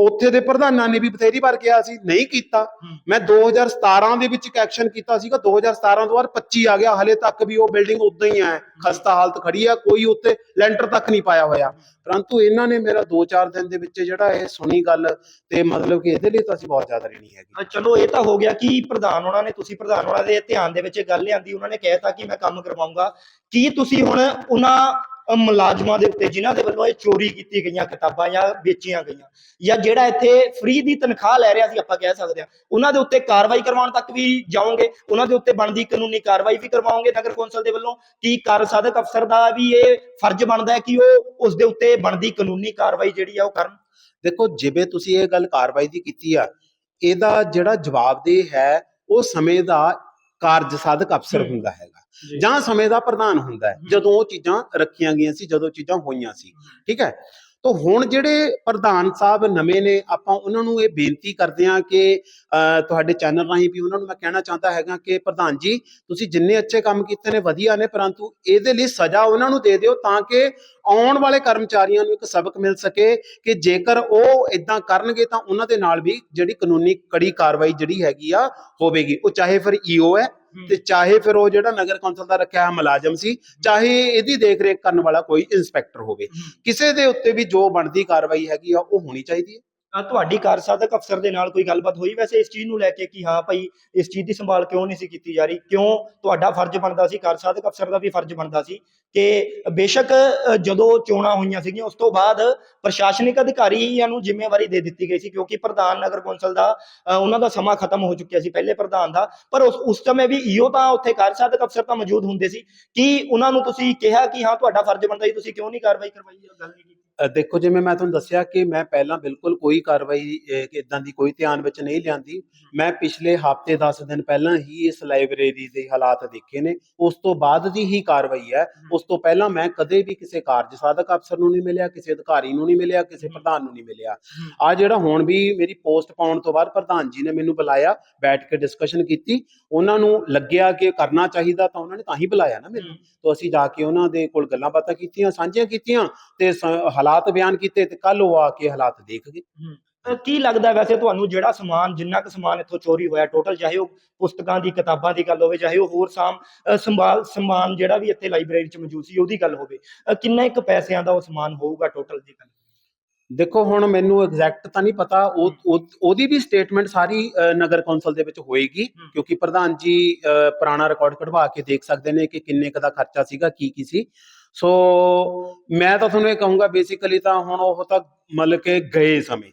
ਉੱਥੇ ਦੇ ਪ੍ਰਧਾਨਾਂ ਨੇ ਵੀ ਬਥੇਰੀ ਵਾਰ ਕਿਹਾ ਸੀ ਨਹੀਂ ਕੀਤਾ। ਮੈਂ 2017 ਦੇ ਵਿੱਚ ਇੱਕ ਐਕਸ਼ਨ ਕੀਤਾ ਸੀਗਾ 2017 ਤੋਂ ਬਾਅਦ 25 ਆ ਗਿਆ ਹਲੇ ਤੱਕ ਵੀ ਉਹ ਬਿਲਡਿੰਗ ਉਦਾਂ ਹੀ ਹੈ। ਖਸਤਾ ਹਾਲਤ ਖੜੀ ਆ ਕੋਈ ਉੱਤੇ ਲੈਂਟਰ ਤੱਕ ਨਹੀਂ ਪਾਇਆ ਹੋਇਆ। ਪਰੰਤੂ ਇਹਨਾਂ ਨੇ ਮੇਰਾ 2-4 ਦਿਨ ਦੇ ਵਿੱਚ ਜਿਹੜਾ ਇਹ ਸੁਣੀ ਗੱਲ ਤੇ ਮਤਲਬ ਕਿ ਇਹਦੇ ਲਈ ਤਾਂ ਅਸੀਂ ਬਹੁਤ ਜ਼ਿਆਦਾ ਰਹਿਣੀ ਹੈਗੀ। ਚਲੋ ਇਹ ਤਾਂ ਹੋ ਗਿਆ ਕਿ ਪ੍ਰਧਾਨ ਉਹਨਾਂ ਨੇ ਤੁਸੀਂ ਪ੍ਰਧਾਨ ਉਹਨਾਂ ਦੇ ਧਿਆਨ ਦੇ ਵਿੱਚ ਗੱਲ ਲਿਆਂਦੀ ਉਹਨਾਂ ਨੇ ਕਹਿਤਾ ਕਿ ਮੈਂ ਕੰਮ ਕਰਵਾਉਂਗਾ। ਕੀ ਤੁਸੀਂ ਹੁਣ ਉਹਨਾਂ ਮੁਲਾਜ਼ਮਾਂ ਦੇ ਉੱਤੇ ਜਿਨ੍ਹਾਂ ਦੇ ਵੱਲੋਂ ਇਹ ਚੋਰੀ ਕੀਤੀ ਗਈਆਂ ਕਿਤਾਬਾਂ ਜਾਂ ਵੇਚੀਆਂ ਗਈਆਂ ਜਾਂ ਜਿਹੜਾ ਇੱਥੇ ਫ੍ਰੀ ਦੀ ਤਨਖਾਹ ਲੈ ਰਿਹਾ ਸੀ ਆਪਾਂ ਕਹਿ ਸਕਦੇ ਹਾਂ ਉਹਨਾਂ ਦੇ ਉੱਤੇ ਕਾਰਵਾਈ ਕਰਵਾਉਣ ਤੱਕ ਵੀ ਜਾਓਗੇ ਉਹਨਾਂ ਦੇ ਉੱਤੇ ਬਣਦੀ ਕਾਨੂੰਨੀ ਕਾਰਵਾਈ ਵੀ ਕਰਵਾਓਗੇ ਨਗਰ ਕੌਂਸਲ ਦੇ ਵੱਲੋਂ ਕੀ ਕਰ ਸਾਧਕ ਅਫਸਰ ਦਾ ਵੀ ਇਹ ਫਰਜ਼ ਬਣਦਾ ਹੈ ਕਿ ਉਹ ਉਸ ਦੇ ਉੱਤੇ ਬਣਦੀ ਕਾਨੂੰਨੀ ਕਾਰਵਾਈ ਜਿਹੜੀ ਆ ਉਹ ਕਰਨ ਦੇਖੋ ਜਿਵੇਂ ਤੁਸੀਂ ਇਹ ਗੱਲ ਕਾਰਵਾਈ ਦੀ ਕੀਤੀ ਆ ਇਹਦਾ ਜਿਹੜਾ ਜਵਾਬਦੇਹ ਹੈ ਉਹ ਸਮੇਂ ਦਾ ਕਾਰਜ ਸਾਧਕ ਅਫਸਰ। ਹੁੰਦਾ ਹੈਗਾ ਜਾਂ। ਸਮੇਂ ਦਾ ਪ੍ਰਧਾਨ ਹੁੰਦਾ ਹੈ। ਜਦੋਂ ਉਹ ਚੀਜ਼ਾਂ ਰੱਖੀਆਂ ਗਈਆਂ ਸੀ ਜਦੋਂ ਚੀਜ਼ਾਂ ਹੋਈਆਂ ਸੀ। ਠੀਕ ਹੈ? ਤਾਂ ਹੁਣ ਜਿਹੜੇ ਪ੍ਰਧਾਨ ਸਾਹਿਬ ਨਵੇਂ ਨੇ ਆਪਾਂ ਉਹਨਾਂ ਨੂੰ ਇਹ ਬੇਨਤੀ ਕਰਦੇ ਹਾਂ ਕਿ ਤੁਹਾਡੇ ਚੈਨਲ ਰਾਹੀਂ ਵੀ ਉਹਨਾਂ ਨੂੰ ਮੈਂ ਕਹਿਣਾ ਚਾਹੁੰਦਾ ਹੈਗਾ ਕਿ ਪ੍ਰਧਾਨ ਜੀ ਤੁਸੀਂ ਜਿੰਨੇ ਅੱਛੇ ਕੰਮ ਕੀਤੇ ਨੇ ਵਧੀਆ ਨੇ ਪਰੰਤੂ ਇਹਦੇ ਲਈ ਸਜ਼ਾ ਉਹਨਾਂ ਨੂੰ ਦੇ ਦਿਓ ਤਾਂ ਕਿ ਆਉਣ ਵਾਲੇ ਕਰਮਚਾਰੀਆਂ ਨੂੰ ਇੱਕ ਸਬਕ ਮਿਲ ਸਕੇ ਕਿ ਜੇਕਰ ਉਹ ਇਦਾਂ ਕਰਨਗੇ ਤਾਂ ਉਹਨਾਂ ਦੇ ਨਾਲ ਵੀ ਜਿਹੜੀ ਕਾਨੂੰਨੀ ਕੜੀ ਕਾਰਵਾਈ ਜਿਹੜੀ ਹੈਗੀ ਆ ਹੋਵੇਗੀ। ਉਹ ਚਾਹੇ ਫਿਰ ਈਓ ਹੈ ਤੇ ਚਾਹੇ ਫਿਰ ਉਹ ਜਿਹੜਾ ਨਗਰ ਕੌਂਸਲ ਦਾ ਰੱਖਿਆ ਹੋਇਆ ਮੁਲਾਜ਼ਮ ਸੀ ਚਾਹੇ ਇਹਦੀ ਦੇਖ ਰੇਖ ਕਰਨ ਵਾਲਾ ਕੋਈ ਇੰਸਪੈਕਟਰ ਹੋਵੇ ਕਿਸੇ ਦੇ ਉੱਤੇ ਵੀ ਜੋ ਬਣਦੀ ਕਾਰਵਾਈ ਹੈਗੀ ਆ ਉਹ ਹੋਣੀ ਚਾਹੀਦੀ ਹੈ। ਤੁਹਾਡੀ ਕਾਰਜਸਾਧਕ ਅਫਸਰ ਦੇ ਨਾਲ ਕੋਈ ਗੱਲਬਾਤ ਹੋਈ ਵੈਸੇ ਇਸ ਚੀਜ਼ ਨੂੰ ਲੈ ਕੇ ਕਿ ਹਾਂ ਭਾਈ ਇਸ ਚੀਜ਼ ਦੀ ਸੰਭਾਲ ਕਿਉਂ ਨਹੀਂ ਸੀ ਕੀਤੀ ਜਾ ਰਹੀ? ਕਿਉਂ ਤੁਹਾਡਾ ਫਰਜ਼ ਬਣਦਾ ਸੀ ਕਾਰਜਸਾਧਕ ਅਫਸਰ ਦਾ ਵੀ ਫਰਜ਼ ਬਣਦਾ ਸੀ ਕਿ ਬੇਸ਼ੱਕ ਜਦੋਂ ਚੋਣਾਂ ਹੋਈਆਂ ਸੀਗੀਆਂ, ਉਸ ਤੋਂ ਬਾਅਦ ਪ੍ਰਸ਼ਾਸਨਿਕ ਅਧਿਕਾਰੀਆਂ ਨੂੰ ਜ਼ਿੰਮੇਵਾਰੀ ਦੇ ਦਿੱਤੀ ਗਈ ਸੀ ਕਿਉਂਕਿ ਪ੍ਰਧਾਨ ਨਗਰ ਕੌਂਸਲ ਦਾ ਉਹਨਾਂ ਦਾ ਸਮਾਂ ਖਤਮ ਹੋ ਚੁੱਕਿਆ ਸੀ ਪਹਿਲੇ ਪ੍ਰਧਾਨ ਦਾ। ਪਰ ਉਸ ਉਸ ਸਮੇਂ ਵੀ ਈਓ ਤਾਂ ਉੱਥੇ ਕਾਰਜਸਾਧਕ ਅਫਸਰ ਤਾਂ ਮੌਜੂਦ ਹੁੰਦੇ ਸੀ ਕਿ ਉਹਨਾਂ ਨੂੰ ਤੁਸੀਂ ਕਿਹਾ ਕਿ ਹਾਂ ਤੁਹਾਡਾ ਫਰਜ਼ ਬਣਦਾ ਸੀ, ਤੁਸੀਂ ਕਿਉਂ ਨਹੀਂ ਕਾਰਵਾਈ ਕਰਵਾਈ? ਇਹ ਗੱਲ ਨਹੀਂ ਦੇਖੋ ਜਿਵੇਂ ਮੈਂ ਤੁਹਾਨੂੰ ਦੱਸਿਆ ਕਿ ਮੈਂ ਪਹਿਲਾਂ ਬਿਲਕੁਲ ਕੋਈ ਕਾਰਵਾਈ ਇਦਾਂ ਦੀ ਕੋਈ ਧਿਆਨ ਵਿੱਚ ਨਹੀਂ ਲਿਆਂਦੀ। ਮੈਂ ਪਿਛਲੇ ਹਫ਼ਤੇ 10 ਦਿਨ ਪਹਿਲਾਂ ਹੀ ਇਸ ਲਾਇਬ੍ਰੇਰੀ ਦੇ ਹਾਲਾਤ ਦੇਖੇ ਨੇ। ਉਸ ਤੋਂ ਬਾਅਦ ਦੀ ਹੀ ਕਾਰਵਾਈ ਹੈ। ਉਸ ਤੋਂ ਪਹਿਲਾਂ ਮੈਂ ਕਦੇ ਵੀ ਕਿਸੇ ਕਾਰਜ ਸਾਧਕ ਅਫਸਰ ਨੂੰ ਨਹੀਂ ਮਿਲਿਆ ਕਿਸੇ ਅਧਿਕਾਰੀ ਨੂੰ ਨਹੀਂ ਮਿਲਿਆ ਕਿਸੇ ਪ੍ਰਧਾਨ ਨੂੰ ਨਹੀਂ ਮਿਲਿਆ। ਆ ਜਿਹੜਾ ਹੁਣ ਵੀ ਮੇਰੀ ਪੋਸਟ ਪਾਉਣ ਤੋਂ ਬਾਅਦ ਪ੍ਰਧਾਨ ਜੀ ਨੇ ਮੈਨੂੰ ਬੁਲਾਇਆ ਬੈਠ ਕੇ ਡਿਸਕਸ਼ਨ ਕੀਤੀ। ਉਹਨਾਂ ਨੂੰ ਲੱਗਿਆ ਕਿ ਕਰਨਾ ਚਾਹੀਦਾ ਤਾਂ ਉਹਨਾਂ ਨੇ ਤਾਂ ਹੀ ਬੁਲਾਇਆ ਨਾ ਮੈਨੂੰ। ਤੋਂ ਅਸੀਂ ਜਾ ਕੇ ਉਹਨਾਂ ਦੇ ਕੋਲ ਗੱਲਾਂ ਬਾਤਾਂ ਕੀਤੀਆਂ ਸਾਂਝੀਆਂ ਕੀਤੀਆਂ ਤੇ ਸ- ਹਾਲਾਤ ਬਿਆਨ ਕੀਤੇ ਤੇ ਕੱਲ ਉਹ ਆ ਕੇ ਹਾਲਾਤ ਦੇਖ ਗਏ। ਅਹ ਕੀ ਲੱਗਦਾ ਵੈਸੇ ਤੁਹਾਨੂੰ ਜਿਹੜਾ ਸਮਾਨ ਜਿੰਨਾ ਕੁ ਸਮਾਨ ਇੱਥੋਂ ਚੋਰੀ ਹੋਇਆ ਟੋਟਲ ਚਾਹੇ ਉਹ ਪੁਸਤਕਾਂ ਦੀ ਕਿਤਾਬਾਂ ਦੀ ਗੱਲ ਹੋਵੇ ਚਾਹੇ ਉਹ ਹੋਰ ਸਾਮ ਅਹ ਸੰਭਾਲ ਸਮਾਨ ਜਿਹੜਾ ਵੀ ਇੱਥੇ ਲਾਇਬ੍ਰੇਰੀ 'ਚ ਮੌਜੂਦ ਸੀ ਉਹਦੀ ਗੱਲ ਹੋਵੇ ਅਹ ਕਿੰਨੇ ਕੁ ਪੈਸਿਆਂ ਦਾ ਉਹ ਸਮਾਨ ਹੋਊਗਾ ਟੋਟਲ ਦੀ ਗੱਲ? ਦੇਖੋ ਹੁਣ ਮੈਨੂੰ ਐਗਜ਼ੈਕਟ ਤਾਂ ਨਹੀਂ ਪਤਾ ਉਹ ਉਹ- ਉਹਦੀ ਵੀ ਸਟੇਟਮੈਂਟ ਸਾਰੀ ਅ, ਨਗਰ ਕੌਂਸਲ ਦੇ ਵਿੱਚ ਹੋਏਗੀ। ਕਿਉਂਕਿ ਪ੍ਰਧਾਨ ਜੀ ਅ, ਪੁਰਾਣਾ ਰਿਕਾਰਡ ਕਢਵਾ ਕੇ ਦੇਖ ਸਕਦੇ ਨੇ ਕਿ ਕਿੰਨੇ ਕੁ ਦਾ ਖਰਚਾ ਸੀਗਾ ਕੀ ਕੀ ਸੀ। ਸੋ ਮੈਂ ਤਾਂ ਤੁਹਾਨੂੰ ਇਹ ਕਹੂੰਗਾ ਬੇਸਿਕਲੀ ਤਾਂ ਹੁਣ ਉਹ ਤਾਂ ਮਤਲਬ ਕਿ ਗਏ ਸਮੇਂ।